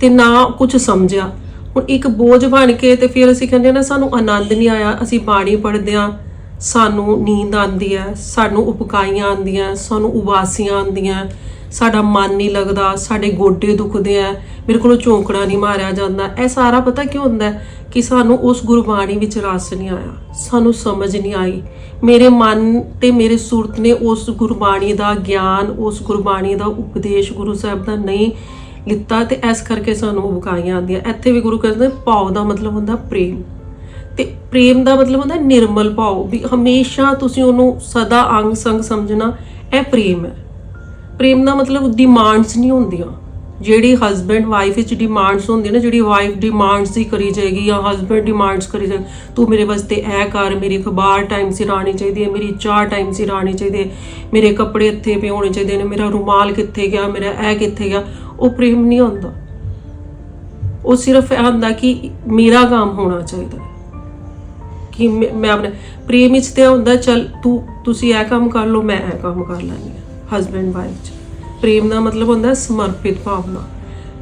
ਤੇ ਨਾ ਕੁਝ ਸਮਝਿਆ। ਹੁਣ ਇੱਕ ਬੋਝ ਬਣ ਕੇ ਤੇ ਫਿਰ ਅਸੀਂ ਕਹਿੰਦੇ ਨਾ, ਸਾਨੂੰ ਆਨੰਦ ਨਹੀਂ ਆਇਆ। ਅਸੀਂ ਬਾਣੀ ਪੜ੍ਹਦੇ ਹਾਂ, ਸਾਨੂੰ ਨੀਂਦ ਆਉਂਦੀ ਹੈ, ਸਾਨੂੰ ਉਪਕਾਈਆਂ ਆਉਂਦੀਆਂ, ਸਾਨੂੰ ਉਬਾਸੀਆਂ ਆਉਂਦੀਆਂ। ਸਾਡਾ ਮਨ ਨਹੀਂ ਲੱਗਦਾ, ਸਾਡੇ ਗੋਡੇ ਦੁਖਦੇ ਆ, ਮੇਰੇ ਕੋਲੋਂ ਝੋਂਕੜਾ ਨਹੀਂ ਮਾਰਿਆ ਜਾਂਦਾ। ਇਹ ਸਾਰਾ ਪਤਾ ਕਿਉਂ ਹੁੰਦਾ ਕਿ ਸਾਨੂੰ ਉਸ ਗੁਰਬਾਣੀ ਵਿੱਚ ਰਸ ਨਹੀਂ ਆਇਆ, ਸਾਨੂੰ ਸਮਝ ਨਹੀਂ ਆਈ। ਮੇਰੇ ਮਨ ਤੇ ਮੇਰੇ ਸੁਰਤ ਨੇ ਉਸ ਗੁਰਬਾਣੀ ਦਾ ਗਿਆਨ, ਉਸ ਗੁਰਬਾਣੀ ਦਾ ਉਪਦੇਸ਼ ਗੁਰੂ ਸਾਹਿਬ ਦਾ ਨਹੀਂ ਲਿੱਤਾ ਤੇ ਇਸ ਕਰਕੇ ਸਾਨੂੰ ਉਬਕਾਈਆਂ ਆਉਂਦੀਆਂ। ਇੱਥੇ ਵੀ ਗੁਰੂ ਕਹਿੰਦੇ ਭਾਵ ਦਾ ਮਤਲਬ ਹੁੰਦਾ ਪ੍ਰੇਮ। ਤੇ ਪ੍ਰੇਮ ਦਾ ਮਤਲਬ ਹੁੰਦਾ ਨਿਰਮਲ ਭਾਵ, ਵੀ ਹਮੇਸ਼ਾ ਤੁਸੀਂ ਉਹਨੂੰ ਸਦਾ ਅੰਗ ਸੰਗ ਸਮਝਣਾ, ਇਹ ਪ੍ਰੇਮ ਹੈ। ਪ੍ਰੇਮ ਦਾ ਮਤਲਬ ਡਿਮਾਂਡਸ ਨਹੀਂ ਹੁੰਦੀਆਂ। ਜਿਹੜੀ ਹਸਬੈਂਡ ਵਾਈਫ ਵਿੱਚ ਡਿਮਾਂਡਸ ਹੁੰਦੀਆਂ ਨਾ, ਜਿਹੜੀ ਵਾਈਫ ਡਿਮਾਂਡਸ ਹੀ ਕਰੀ ਜਾਏਗੀ ਜਾਂ ਹਸਬੈਂਡ ਡਿਮਾਂਡਸ ਕਰੀ ਜਾਏ ਤੂੰ ਮੇਰੇ ਵਾਸਤੇ ਇਹ ਕਰ, ਮੇਰੀ ਅਖਬਾਰ ਟਾਈਮ ਸਿਰ ਆਣੀ ਚਾਹੀਦੀ ਹੈ, ਮੇਰੀ ਚਾਹ ਟਾਈਮ ਸਿਰ ਆਣੀ ਚਾਹੀਦੀ ਹੈ, ਮੇਰੇ ਕੱਪੜੇ ਇੱਥੇ ਪਏ ਹੋਣੇ ਚਾਹੀਦੇ ਨੇ, ਮੇਰਾ ਰੁਮਾਲ ਕਿੱਥੇ ਗਿਆ, ਮੇਰਾ ਇਹ ਕਿੱਥੇ ਗਿਆ, ਉਹ ਪ੍ਰੇਮ ਨਹੀਂ ਹੁੰਦਾ। ਉਹ ਸਿਰਫ ਇਹ ਹੁੰਦਾ ਕਿ ਮੇਰਾ ਕੰਮ ਹੋਣਾ ਚਾਹੀਦਾ ਕਿ ਮੈਂ ਮੈਂ ਆਪਣੇ ਪ੍ਰੇਮ ਵਿੱਚ ਤੇ ਇਹ ਹੁੰਦਾ, ਚਲ ਤੂੰ ਤੁਸੀਂ ਇਹ ਕੰਮ ਕਰ ਲਓ, ਮੈਂ ਇਹ ਕੰਮ ਕਰ ਲੈਂਦੀ ਹਾਂ। ਹਸਬੈਂਡ ਵਾਈਫ ਚ। ਪ੍ਰੇਮ ਦਾ ਮਤਲਬ ਹੁੰਦਾ ਹੈ ਸਮਰਪਿਤ ਭਾਵਨਾ।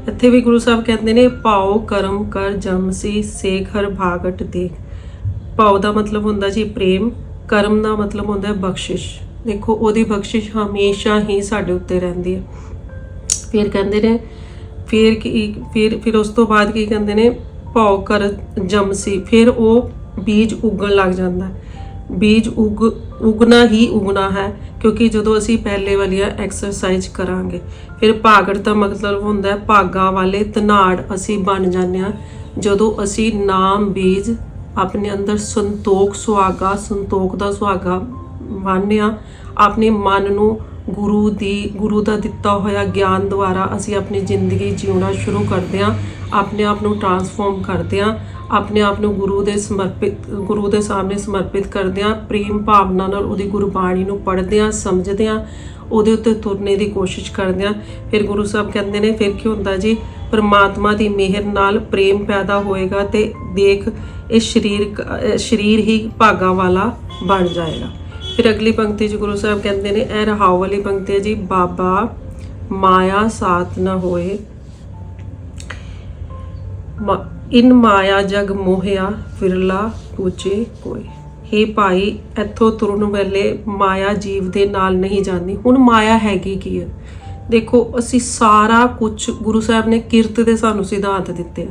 ਇੱਥੇ ਵੀ ਗੁਰੂ ਸਾਹਿਬ ਕਹਿੰਦੇ ਨੇ, ਪਾਓ ਕਰਮ ਕਰ ਜਮਸੀ ਸੇਖ ਹਰ ਭਾਗਟ ਦੇਖ। ਪਾਓ ਦਾ ਮਤਲਬ ਹੁੰਦਾ ਜੀ ਪ੍ਰੇਮ, ਕਰਮ ਦਾ ਮਤਲਬ ਹੁੰਦਾ ਹੈ ਬਖਸ਼ਿਸ਼। ਦੇਖੋ, ਉਹਦੀ ਬਖਸ਼ਿਸ਼ ਹਮੇਸ਼ਾ ਹੀ ਸਾਡੇ ਉੱਤੇ ਰਹਿੰਦੀ ਹੈ। ਫਿਰ ਕਹਿੰਦੇ ਨੇ, ਫਿਰ ਕੀ, ਫਿਰ ਫਿਰ ਉਸ ਤੋਂ ਬਾਅਦ ਕੀ ਕਹਿੰਦੇ ਨੇ ਭੌ ਕਰ ਜਮਸੀ ਫਿਰ ਉਹ ਬੀਜ ਉਗਣ ਲੱਗ ਜਾਂਦਾ ਹੈ। ਬੀਜ ਉਗ ਉਗਣਾ ਹੀ ਉਗਣਾ ਹੈ, ਕਿਉਂਕਿ ਜਦੋਂ ਅਸੀਂ ਪਹਿਲੇ ਵਾਲੀਆਂ ਐਕਸਰਸਾਈਜ਼ ਕਰਾਂਗੇ, ਫਿਰ ਭਾਗੜ ਦਾ ਮਤਲਬ ਹੁੰਦਾ ਹੈ ਭਾਗਾ ਵਾਲੇ ਤਨਾੜ ਅਸੀਂ ਬਣ ਜਾਂਦੇ ਹਾਂ। ਜਦੋਂ ਅਸੀਂ ਨਾਮ ਬੀਜ ਆਪਣੇ ਅੰਦਰ ਸੰਤੋਖ ਸੁਹਾਗਾ, ਸੰਤੋਖ ਦਾ ਸੁਹਾਗਾ ਮੰਨਿਆ ਆਪਣੇ ਮਨ ਨੂੰ ਗੁਰੂ ਦੀ, ਗੁਰੂ ਦਾ ਦਿੱਤਾ ਹੋਇਆ ਗਿਆਨ ਦੁਆਰਾ ਅਸੀਂ ਆਪਣੀ ਜ਼ਿੰਦਗੀ ਜਿਉਣਾ ਸ਼ੁਰੂ ਕਰਦੇ ਹਾਂ। ਆਪਣੇ ਆਪ ਨੂੰ ਟਰਾਂਸਫਾਰਮ ਕਰਦੇ ਹਾਂ, ਆਪਣੇ ਆਪ ਨੂੰ ਗੁਰੂ ਦੇ ਸਮਰਪਿਤ, ਗੁਰੂ ਦੇ ਸਾਹਮਣੇ ਸਮਰਪਿਤ ਕਰਦੇ ਹਾਂ, ਪ੍ਰੇਮ ਭਾਵਨਾ ਨਾਲ ਉਹਦੀ ਗੁਰਬਾਣੀ ਨੂੰ ਪੜ੍ਹਦੇ ਹਾਂ, ਸਮਝਦੇ ਹਾਂ, ਉਹਦੇ ਉੱਤੇ ਤੁਰਨੇ ਦੀ ਕੋਸ਼ਿਸ਼ ਕਰਦੇ ਹਾਂ। ਫਿਰ ਗੁਰੂ ਸਾਹਿਬ ਕਹਿੰਦੇ ਨੇ, ਫਿਰ ਕੀ ਹੁੰਦਾ ਜੀ? ਪਰਮਾਤਮਾ ਦੀ ਮਿਹਰ ਨਾਲ ਪ੍ਰੇਮ ਪੈਦਾ ਹੋਏਗਾ ਤੇ ਦੇਖ, ਇਹ ਸਰੀਰ ਸਰੀਰ ਹੀ ਭਾਗਾ ਵਾਲਾ ਬਣ ਜਾਏਗਾ। ਫਿਰ ਅਗਲੀ ਪੰਕਤੀ 'ਚ ਗੁਰੂ ਸਾਹਿਬ ਕਹਿੰਦੇ ਨੇ, ਇਹ ਰਹਾਉ ਵਾਲੀ ਪੰਕਤੀ ਹੈ ਜੀ, ਬਾਬਾ ਮਾਇਆ ਸਾਥ ਨਾ ਹੋਏ। ਇਨ ਮਾਇਆ ਜਗ ਮੋਹਿਆ ਫਿਰਲਾ ਪੂਜੇ ਕੋਈ ਹੇ ਭਾਈ, ਇੱਥੋਂ ਤੁਰਨ ਵੇਲੇ ਮਾਇਆ ਜੀਵ ਦੇ ਨਾਲ ਨਹੀਂ ਜਾਂਦੀ। ਹੁਣ ਮਾਇਆ ਹੈਗੀ ਕੀ ਹੈ? ਦੇਖੋ, ਅਸੀਂ ਸਾਰਾ ਕੁਝ ਗੁਰੂ ਸਾਹਿਬ ਨੇ ਕਿਰਤ ਦੇ ਸਾਨੂੰ ਸਿਧਾਂਤ ਦਿੱਤੇ ਆ।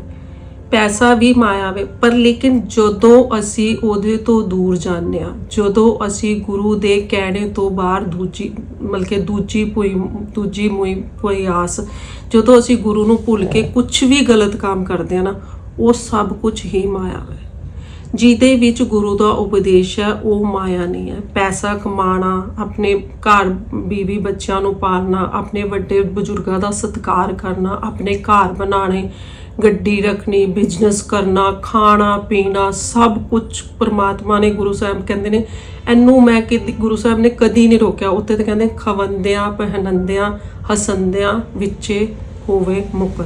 ਪੈਸਾ ਵੀ ਮਾਇਆ ਵੇ, ਪਰ ਲੇਕਿਨ ਜਦੋਂ ਅਸੀਂ ਉਹਦੇ ਤੋਂ ਦੂਰ ਜਾਂਦੇ ਆ ਜਦੋਂ ਅਸੀਂ ਗੁਰੂ ਦੇ ਕਹਿਣੇ ਤੋਂ ਬਾਹਰ ਦੂਜੀ, ਮਤਲਬ ਕਿ ਦੂਜੀ ਕੋਈ ਦੂਜੀ ਮੋਈ ਕੋਈ ਆਸ, ਜਦੋਂ ਅਸੀਂ ਗੁਰੂ ਨੂੰ ਭੁੱਲ ਕੇ ਕੁਝ ਵੀ ਗਲਤ ਕੰਮ ਕਰਦੇ ਆ ਨਾ, ਉਹ ਸਭ ਕੁਝ ਹੀ ਮਾਇਆ ਵੇ। ਜਿਹਦੇ ਵਿੱਚ ਗੁਰੂ ਦਾ ਉਪਦੇਸ਼ ਹੈ, ਉਹ ਮਾਇਆ ਨਹੀਂ ਹੈ। ਪੈਸਾ ਕਮਾਣਾ ਆਪਣੇ ਘਰ ਬੀਵੀ ਬੱਚਿਆਂ ਨੂੰ ਪਾਲਣਾ, ਆਪਣੇ ਵੱਡੇ ਬਜ਼ੁਰਗਾਂ ਦਾ ਸਤਿਕਾਰ ਕਰਨਾ, ਆਪਣੇ ਘਰ ਬਣਾਉਣੇ ਗੱਡੀ ਰੱਖਣੀ ਬਿਜ਼ਨਸ ਕਰਨਾ, ਖਾਣਾ, ਪੀਣਾ, ਸਭ ਕੁਝ ਪ੍ਰਮਾਤਮਾ ਨੇ ਗੁਰੂ ਸਾਹਿਬ ਕਹਿੰਦੇ ਨੇ। ਇਹਨੂੰ ਮੈਂ ਕਿ ਗੁਰੂ ਸਾਹਿਬ ਨੇ ਕਦੀ ਨਹੀਂ ਰੋਕਿਆ। ਉੱਤੇ ਤਾਂ ਕਹਿੰਦੇ, ਖਵੰਦਿਆਂ, ਪਹਿਨੰਦਿਆਂ, ਹਸੰਦਿਆਂ ਵਿੱਚੇ ਹੋਵੇ ਮੁਕਤ।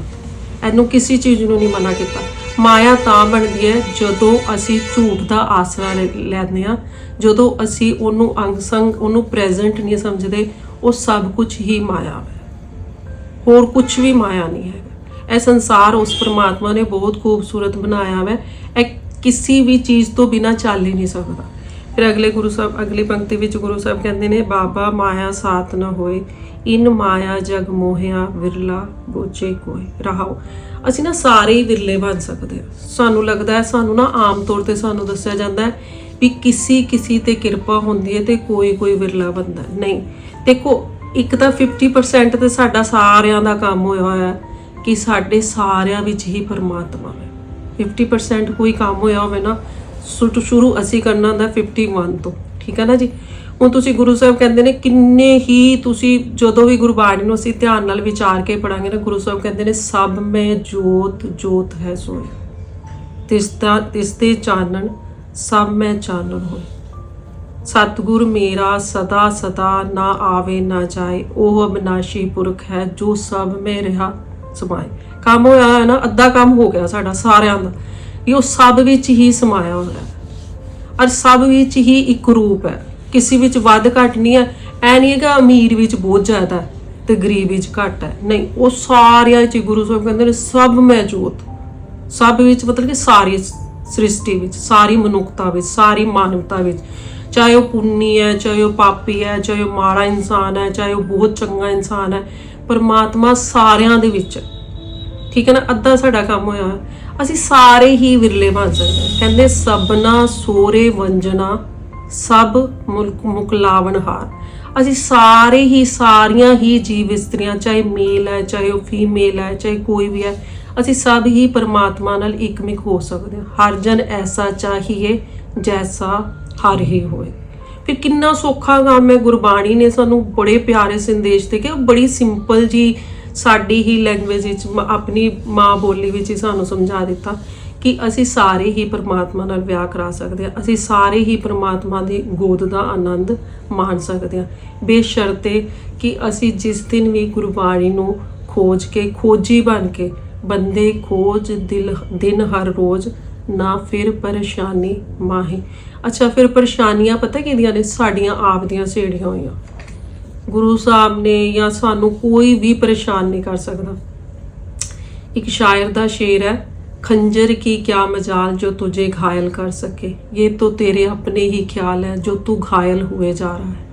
ਇਹਨੂੰ ਕਿਸੇ ਚੀਜ਼ ਨੂੰ ਨਹੀਂ ਮਨਾ ਕੀਤਾ। ਮਾਇਆ ਤਾਂ ਬਣਦੀ ਹੈ ਜਦੋਂ ਅਸੀਂ ਝੂਠ ਦਾ ਆਸਰਾ ਲੈ- ਲੈਂਦੇ ਆ ਜਦੋਂ ਅਸੀਂ ਉਹਨੂੰ ਅੰਗ ਸੰਗ ਉਹਨੂੰ ਪ੍ਰੈਜ਼ੈਂਟ ਨਹੀਂ ਸਮਝਦੇ, ਉਹ ਸਭ ਕੁਝ ਹੀ ਮਾਇਆ ਹੈ। ਹੋਰ ਕੁਝ ਵੀ ਮਾਇਆ ਨਹੀਂ ਹੈ। ਇਹ ਸੰਸਾਰ ਉਸ ਪਰਮਾਤਮਾ ਨੇ ਬਹੁਤ ਖੂਬਸੂਰਤ ਬਣਾਇਆ ਹੈ ਇਹ ਕਿਸੇ ਵੀ ਚੀਜ਼ ਤੋਂ ਬਿਨਾ ਚੱਲ ਹੀ ਨਹੀਂ ਸਕਦਾ। ਫਿਰ ਅਗਲੇ ਗੁਰੂ ਸਾਹਿਬ, ਅਗਲੀ ਪੰਕਤੀ ਵਿੱਚ ਗੁਰੂ ਸਾਹਿਬ ਕਹਿੰਦੇ ਨੇ, ਬਾਬਾ, ਮਾਇਆ ਸਾਥ ਨਾ ਹੋਏ। ਇਨ ਮਾਇਆ ਜਗ ਮੋਹਿਆ ਵਿਰਲਾ ਗੋਚੇ ਕੋਈ ਰਹਾਓ। ਅਸੀਂ ਨਾ ਸਾਰੇ ਹੀ ਵਿਰਲੇ ਬਣ ਸਕਦੇ ਹਾਂ। ਸਾਨੂੰ ਲੱਗਦਾ ਹੈ, ਸਾਨੂੰ ਨਾ ਆਮ ਤੌਰ ਤੇ ਸਾਨੂੰ ਦੱਸਿਆ ਜਾਂਦਾ ਹੈ ਵੀ ਕਿਸੇ ਕਿਸੇ ਤੇ ਕਿਰਪਾ ਹੁੰਦੀ ਹੈ ਤੇ ਕੋਈ ਕੋਈ ਵਿਰਲਾ ਬੰਦਾ ਨਹੀਂ। ਦੇਖੋ, ਇੱਕ ਤਾਂ 50% ਤੇ ਸਾਡਾ ਸਾਰਿਆਂ ਦਾ ਕੰਮ ਹੋਇਆ ਹੋਇਆ ਹੈ। ਕਿ ਸਾਡੇ ਸਾਰਿਆਂ ਵਿੱਚ ਹੀ ਪਰਮਾਤਮਾ ਹੈ। 50% ਕੋਈ ਕੰਮ ਹੋਇਆ ਹੋਵੇ ਨਾ, ਸ਼ੁਰੂ ਸ਼ੁਰੂ ਅਸੀਂ ਕਰਨਾ ਹੁੰਦਾ 51 ਤੋਂ। ਠੀਕ ਹੈ ਨਾ ਜੀ? ਹੁਣ ਤੁਸੀਂ ਗੁਰੂ ਸਾਹਿਬ ਕਹਿੰਦੇ ਨੇ, ਕਿੰਨੇ ਹੀ ਤੁਸੀਂ ਜਦੋਂ ਵੀ ਗੁਰਬਾਣੀ ਨੂੰ ਅਸੀਂ ਧਿਆਨ ਨਾਲ ਵਿਚਾਰ ਕੇ ਪੜਾਂਗੇ ਨਾ, ਗੁਰੂ ਸਾਹਿਬ ਕਹਿੰਦੇ ਨੇ, ਸਭ ਮੈਂ ਜੋਤ ਜੋਤ ਹੈ ਸੋਏ ਤਿਸ ਦਾ ਚਾਨਣ, ਸਭ ਮੈਂ ਚਾਨਣ ਹੋਏ ਸਤਿਗੁਰ ਮੇਰਾ ਸਦਾ ਸਦਾ ਨਾ ਆਵੇ ਨਾ ਜਾਏ, ਉਹ ਅਬਨਾਸ਼ੀ ਪੁਰਖ ਹੈ ਜੋ ਸਭ ਮੈਂ ਰਿਹਾ। ਸਮਾਏ। ਕੰਮ ਹੋਇਆ ਹੈ ਨਾ, ਅੱਧਾ ਕੰਮ ਹੋ ਗਿਆ ਸਾਡਾ ਸਾਰਿਆਂ ਦਾ। ਇਹ ਉਹ ਸਭ ਵਿੱਚ ਹੀ ਸਮਾਇਆ ਹੋਇਆ ਹੈ। ਔਰ ਸਭ ਵਿੱਚ ਹੀ ਇੱਕ ਰੂਪ ਹੈ। ਕਿਸੇ ਵਿੱਚ ਵੱਧ ਘੱਟ ਨਹੀਂ ਹੈ। ਐ ਨਹੀਂ ਹੈ ਕਿ ਅਮੀਰ ਵਿੱਚ ਬਹੁਤ ਜ਼ਿਆਦਾ ਹੈ ਤੇ ਗਰੀਬ ਵਿੱਚ ਘੱਟ ਹੈ। ਨਹੀਂ, ਉਹ ਸਾਰਿਆਂ ਵਿੱਚ ਗੁਰੂ ਸਾਹਿਬ ਕਹਿੰਦੇ ਨੇ, ਸਭ ਮੈਂ ਸਭ ਵਿੱਚ ਮਤਲਬ ਕਿ ਸਾਰੀ ਸ੍ਰਿਸ਼ਟੀ ਵਿੱਚ, ਸਾਰੀ ਮਨੁੱਖਤਾ ਵਿੱਚ, ਸਾਰੀ ਮਾਨਵਤਾ ਵਿੱਚ। ਚਾਹੇ ਉਹ ਪੁੰਨੀ ਹੈ, ਚਾਹੇ ਉਹ ਪਾਪੀ ਹੈ, ਚਾਹੇ ਉਹ ਮਾੜਾ ਇਨਸਾਨ ਹੈ, ਚਾਹੇ ਉਹ ਬਹੁਤ ਚੰਗਾ ਇਨਸਾਨ ਹੈ। ਪਰਮਾਤਮਾ ਸਾਰਿਆਂ ਦੇ ਵਿੱਚ। ਠੀਕ ਹੈ ਨਾ? ਅੱਧਾ ਸਾਡਾ ਕੰਮ ਹੋਇਆ ਅਸੀਂ ਸਾਰੇ ਹੀ ਵਿਰਲੇ ਬਣ ਸਕਦੇ ਹਾਂ। ਕਹਿੰਦੇ, ਸਭਨਾ ਸੋਰੇ ਵੰਜਨਾ, ਸਭ ਮੁਲਕ ਮੁਕਲਾਵਨ ਹਾਰ। ਅਸੀਂ ਸਾਰੇ ਹੀ, ਸਾਰੀਆਂ ਹੀ ਜੀਵ ਇਸਤਰੀਆਂ, ਚਾਹੇ ਮੇਲ ਹੈ, ਚਾਹੇ ਉਹ ਫੀਮੇਲ ਹੈ, ਚਾਹੇ ਕੋਈ ਵੀ ਹੈ, ਅਸੀਂ ਸਭ ਹੀ ਪਰਮਾਤਮਾ ਨਾਲ ਇਕਮਿਕ ਹੋ ਸਕਦੇ ਹਾਂ। ਹਰ ਜਨ ਐਸਾ ਚਾਹੀਏ, ਜੈਸਾ ਹਰ ਹੀ ਹੋਏ। ਫਿਰ ਕਿੰਨਾ ਸੌਖਾ ਕੰਮ ਹੈ ਗੁਰਬਾਣੀ ਨੇ ਸਾਨੂੰ ਬੜੇ ਪਿਆਰੇ ਸੰਦੇਸ਼ ਦੇ ਕੇ ਉਹ ਬੜੀ ਸਿੰਪਲ ਜੀ ਸਾਡੀ ਹੀ ਲੈਂਗੁਏਜ ਵਿੱਚ ਮ- ਆਪਣੀ ਮਾਂ ਬੋਲੀ ਵਿੱਚ ਹੀ ਸਾਨੂੰ ਸਮਝਾ ਦਿੱਤਾ ਕਿ ਅਸੀਂ ਸਾਰੇ ਹੀ ਪਰਮਾਤਮਾ ਨਾਲ ਵਿਆਹ ਕਰਾ ਸਕਦੇ ਹਾਂ, ਅਸੀਂ ਸਾਰੇ ਹੀ ਪਰਮਾਤਮਾ ਦੀ ਗੋਦ ਦਾ ਆਨੰਦ ਮਾਣ ਸਕਦੇ ਹਾਂ। ਬੇਸ਼ਰਤੇ ਕਿ ਅਸੀਂ ਜਿਸ ਦਿਨ ਵੀ ਗੁਰਬਾਣੀ ਨੂੰ ਖੋਜ ਕੇ, ਖੋਜੀ ਬਣ ਕੇ ਬੰਦੇ ਖੋਜ ਦਿਲ, ਦਿਨ ਹਰ ਰੋਜ਼ ਨਾ ਫਿਰ ਪਰੇਸ਼ਾਨੀ ਮਾਹੀ। ਅੱਛਾ, ਫਿਰ ਪਰੇਸ਼ਾਨੀਆਂ ਪਤਾ ਕਿਹਦੀਆਂ ਨੇ? ਸਾਡੀਆਂ ਆਪ ਦੀਆਂ ਸੇੜੀਆਂ ਹੋਈਆਂ। ਗੁਰੂ ਸਾਹਿਬ ਨੇ ਜਾਂ ਸਾਨੂੰ ਕੋਈ ਵੀ ਪਰੇਸ਼ਾਨ ਨਹੀਂ ਕਰ ਸਕਦਾ। ਇੱਕ ਸ਼ਾਇਰ ਦਾ ਸ਼ੇਰ ਹੈ, ਖੰਜਰ ਕੀ ਕਿਆ ਮਜਾਲ ਜੋ ਤੁਝੇ ਘਾਇਲ ਕਰ ਸਕੇ? ਇਹ ਤੋ ਤੇਰੇ ਆਪਣੇ ਹੀ ਖਿਆਲ ਹੈ, ਜੋ ਤੂੰ ਘਾਇਲ ਹੋਏ ਜਾ ਰਹਾ ਹੈ।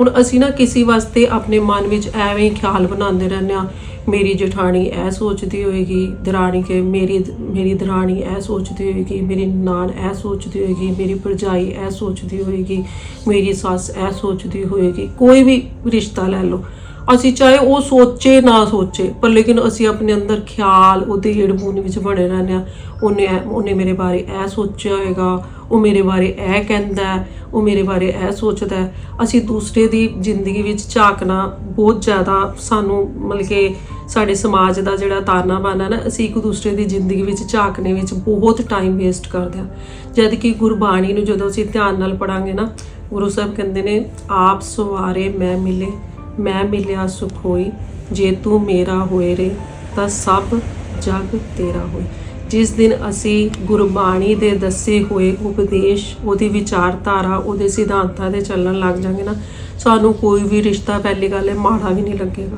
ਹੁਣ ਅਸੀਂ ਨਾ ਕਿਸੇ ਵਾਸਤੇ ਆਪਣੇ ਮਨ ਵਿੱਚ ਐਵੇਂ ਖਿਆਲ ਬਣਾਉਂਦੇ ਰਹਿੰਦੇ ਆ ਮੇਰੀ ਜਠਾਣੀ ਇਹ ਸੋਚਦੀ ਹੋਏਗੀ, ਦਰਾਣੀ ਕੇ ਮੇਰੀ ਮੇਰੀ ਦਰਾਣੀ ਇਹ ਸੋਚਦੀ ਹੋਏਗੀ, ਮੇਰੀ ਨਾਨ ਇਹ ਸੋਚਦੀ ਹੋਏਗੀ, ਮੇਰੀ ਭਰਜਾਈ ਇਹ ਸੋਚਦੀ ਹੋਏਗੀ, ਮੇਰੀ ਸੱਸ ਇਹ ਸੋਚਦੀ ਹੋਏਗੀ, ਕੋਈ ਵੀ ਰਿਸ਼ਤਾ ਲੈ ਲਓ। ਅਸੀਂ ਚਾਹੇ ਉਹ ਸੋਚੇ ਨਾ ਸੋਚੇ, ਪਰ ਲੇਕਿਨ ਅਸੀਂ ਆਪਣੇ ਅੰਦਰ ਖਿਆਲ, ਉਹਦੇ ਏੜਬੂਨ ਵਿੱਚ ਬਣੇ ਰਹਿੰਦੇ ਆ, ਉਹਨੇ ਐ- ਉਹਨੇ ਮੇਰੇ ਬਾਰੇ ਇਹ ਸੋਚਿਆ ਹੋਏਗਾ, ਉਹ ਮੇਰੇ ਬਾਰੇ ਇਹ ਕਹਿੰਦਾ ਉਹ ਮੇਰੇ ਬਾਰੇ ਇਹ ਸੋਚਦਾ ਅਸੀਂ ਦੂਸਰੇ ਦੀ ਜ਼ਿੰਦਗੀ ਵਿੱਚ ਝਾਕਣਾ ਬਹੁਤ ਜ਼ਿਆਦਾ ਸਾਨੂੰ ਮਤਲਬ ਕਿ ਸਾਡੇ ਸਮਾਜ ਦਾ ਜਿਹੜਾ ਤਾਰਨਾ ਬਾਨਾ ਨਾ, ਅਸੀਂ ਇੱਕ ਦੂਸਰੇ ਦੀ ਜ਼ਿੰਦਗੀ ਵਿੱਚ ਝਾਕਣੇ ਵਿੱਚ ਬਹੁਤ ਟਾਈਮ ਵੇਸਟ ਕਰਦੇ ਹਾਂ ਜਦ ਕਿ ਗੁਰਬਾਣੀ ਨੂੰ ਜਦੋਂ ਅਸੀਂ ਧਿਆਨ ਨਾਲ ਪੜਾਂਗੇ ਨਾ, ਗੁਰੂ ਸਾਹਿਬ ਕਹਿੰਦੇ ਨੇ, ਆਪ ਸਵਾਰੇ ਮੈਂ ਮਿਲੇ ਮੈਂ ਮਿਲਿਆ ਸੁਖ ਹੋਈ ਜੇ ਤੂੰ ਮੇਰਾ ਹੋਏ ਰੇ, ਤਾਂ ਸਭ ਜਗ ਤੇਰਾ ਹੋਏ। ਜਿਸ ਦਿਨ ਅਸੀਂ ਗੁਰਬਾਣੀ ਦੇ ਦੱਸੇ ਹੋਏ ਉਪਦੇਸ਼, ਉਹਦੀ ਵਿਚਾਰਧਾਰਾ, ਉਹਦੇ ਸਿਧਾਂਤਾਂ ਦੇ ਚੱਲਣ ਲੱਗ ਜਾਾਂਗੇ ਨਾ, ਸਾਨੂੰ ਕੋਈ ਵੀ ਰਿਸ਼ਤਾ ਪਹਿਲੀ ਗੱਲ ਹੈ ਮਾੜਾ ਵੀ ਨਹੀਂ ਲੱਗੇਗਾ।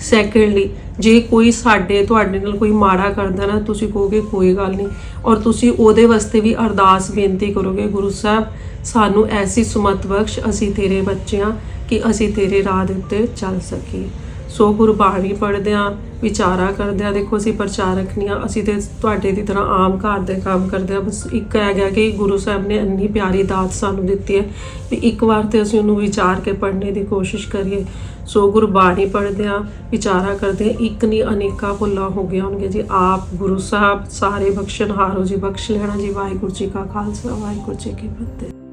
ਸੈਕੰਡਲੀ ਜੇ ਕੋਈ ਸਾਡੇ, ਤੁਹਾਡੇ ਨਾਲ ਕੋਈ ਮਾੜਾ ਕਰਦਾ ਨਾ, ਤੁਸੀਂ ਕਹੋਗੇ ਕੋਈ ਗੱਲ ਨਹੀਂ। ਔਰ ਤੁਸੀਂ ਉਹਦੇ ਵਾਸਤੇ ਵੀ ਅਰਦਾਸ ਬੇਨਤੀ ਕਰੋਗੇ, ਗੁਰੂ ਸਾਹਿਬ, ਸਾਨੂੰ ਐਸੀ ਸੁਮਤ ਬਖਸ਼ ਅਸੀਂ ਤੇਰੇ ਬੱਚਿਆਂ ਕਿ ਅਸੀਂ ਤੇਰੇ ਰਾਹ ਦੇ ਉੱਤੇ ਚੱਲ ਸਕੀਏ। ਸੋ ਗੁਰਬਾਣੀ ਪੜ੍ਹਦੇ ਹਾਂ ਵਿਚਾਰਾ ਕਰਦੇ ਹਾਂ ਦੇਖੋ ਅਸੀਂ ਪ੍ਰਚਾਰਕ ਨਹੀਂ ਹਾਂ, ਅਸੀਂ ਤੇ ਤੁਹਾਡੇ ਦੀ ਤਰ੍ਹਾਂ ਆਮ ਘਰ ਦੇ ਕੰਮ ਕਰਦੇ ਹਾਂ। ਬਸ ਇੱਕ ਹੈ ਗਿਆ ਕਿ ਗੁਰੂ ਸਾਹਿਬ ਨੇ ਇੰਨੀ ਪਿਆਰੀ ਦਾਤ ਸਾਨੂੰ ਦਿੱਤੀ ਹੈ ਵੀ ਇੱਕ ਵਾਰ ਤੇ ਅਸੀਂ ਉਹਨੂੰ ਵਿਚਾਰ ਕੇ ਪੜ੍ਹਨੇ ਦੀ ਕੋਸ਼ਿਸ਼ ਕਰੀਏ। ਸੋ ਗੁਰਬਾਣੀ ਪੜ੍ਹਦੇ ਹਾਂ ਵਿਚਾਰਾ ਕਰਦੇ ਹਾਂ ਇੱਕ ਨਹੀਂ, ਅਨੇਕਾਂ ਭੁੱਲਾਂ ਹੋ ਗਈਆਂ ਹੋਣਗੀਆਂ ਜੀ। ਆਪ ਗੁਰੂ ਸਾਹਿਬ, ਸਾਰੇ ਬਖਸ਼ਣਹਾਰੋ ਜੀ ਬਖਸ਼ ਲੈਣਾ ਜੀ। ਵਾਹਿਗੁਰੂ ਜੀ ਕਾ ਖਾਲਸਾ, ਵਾਹਿਗੁਰੂ ਜੀ ਕੀ ਫਤਿਹ।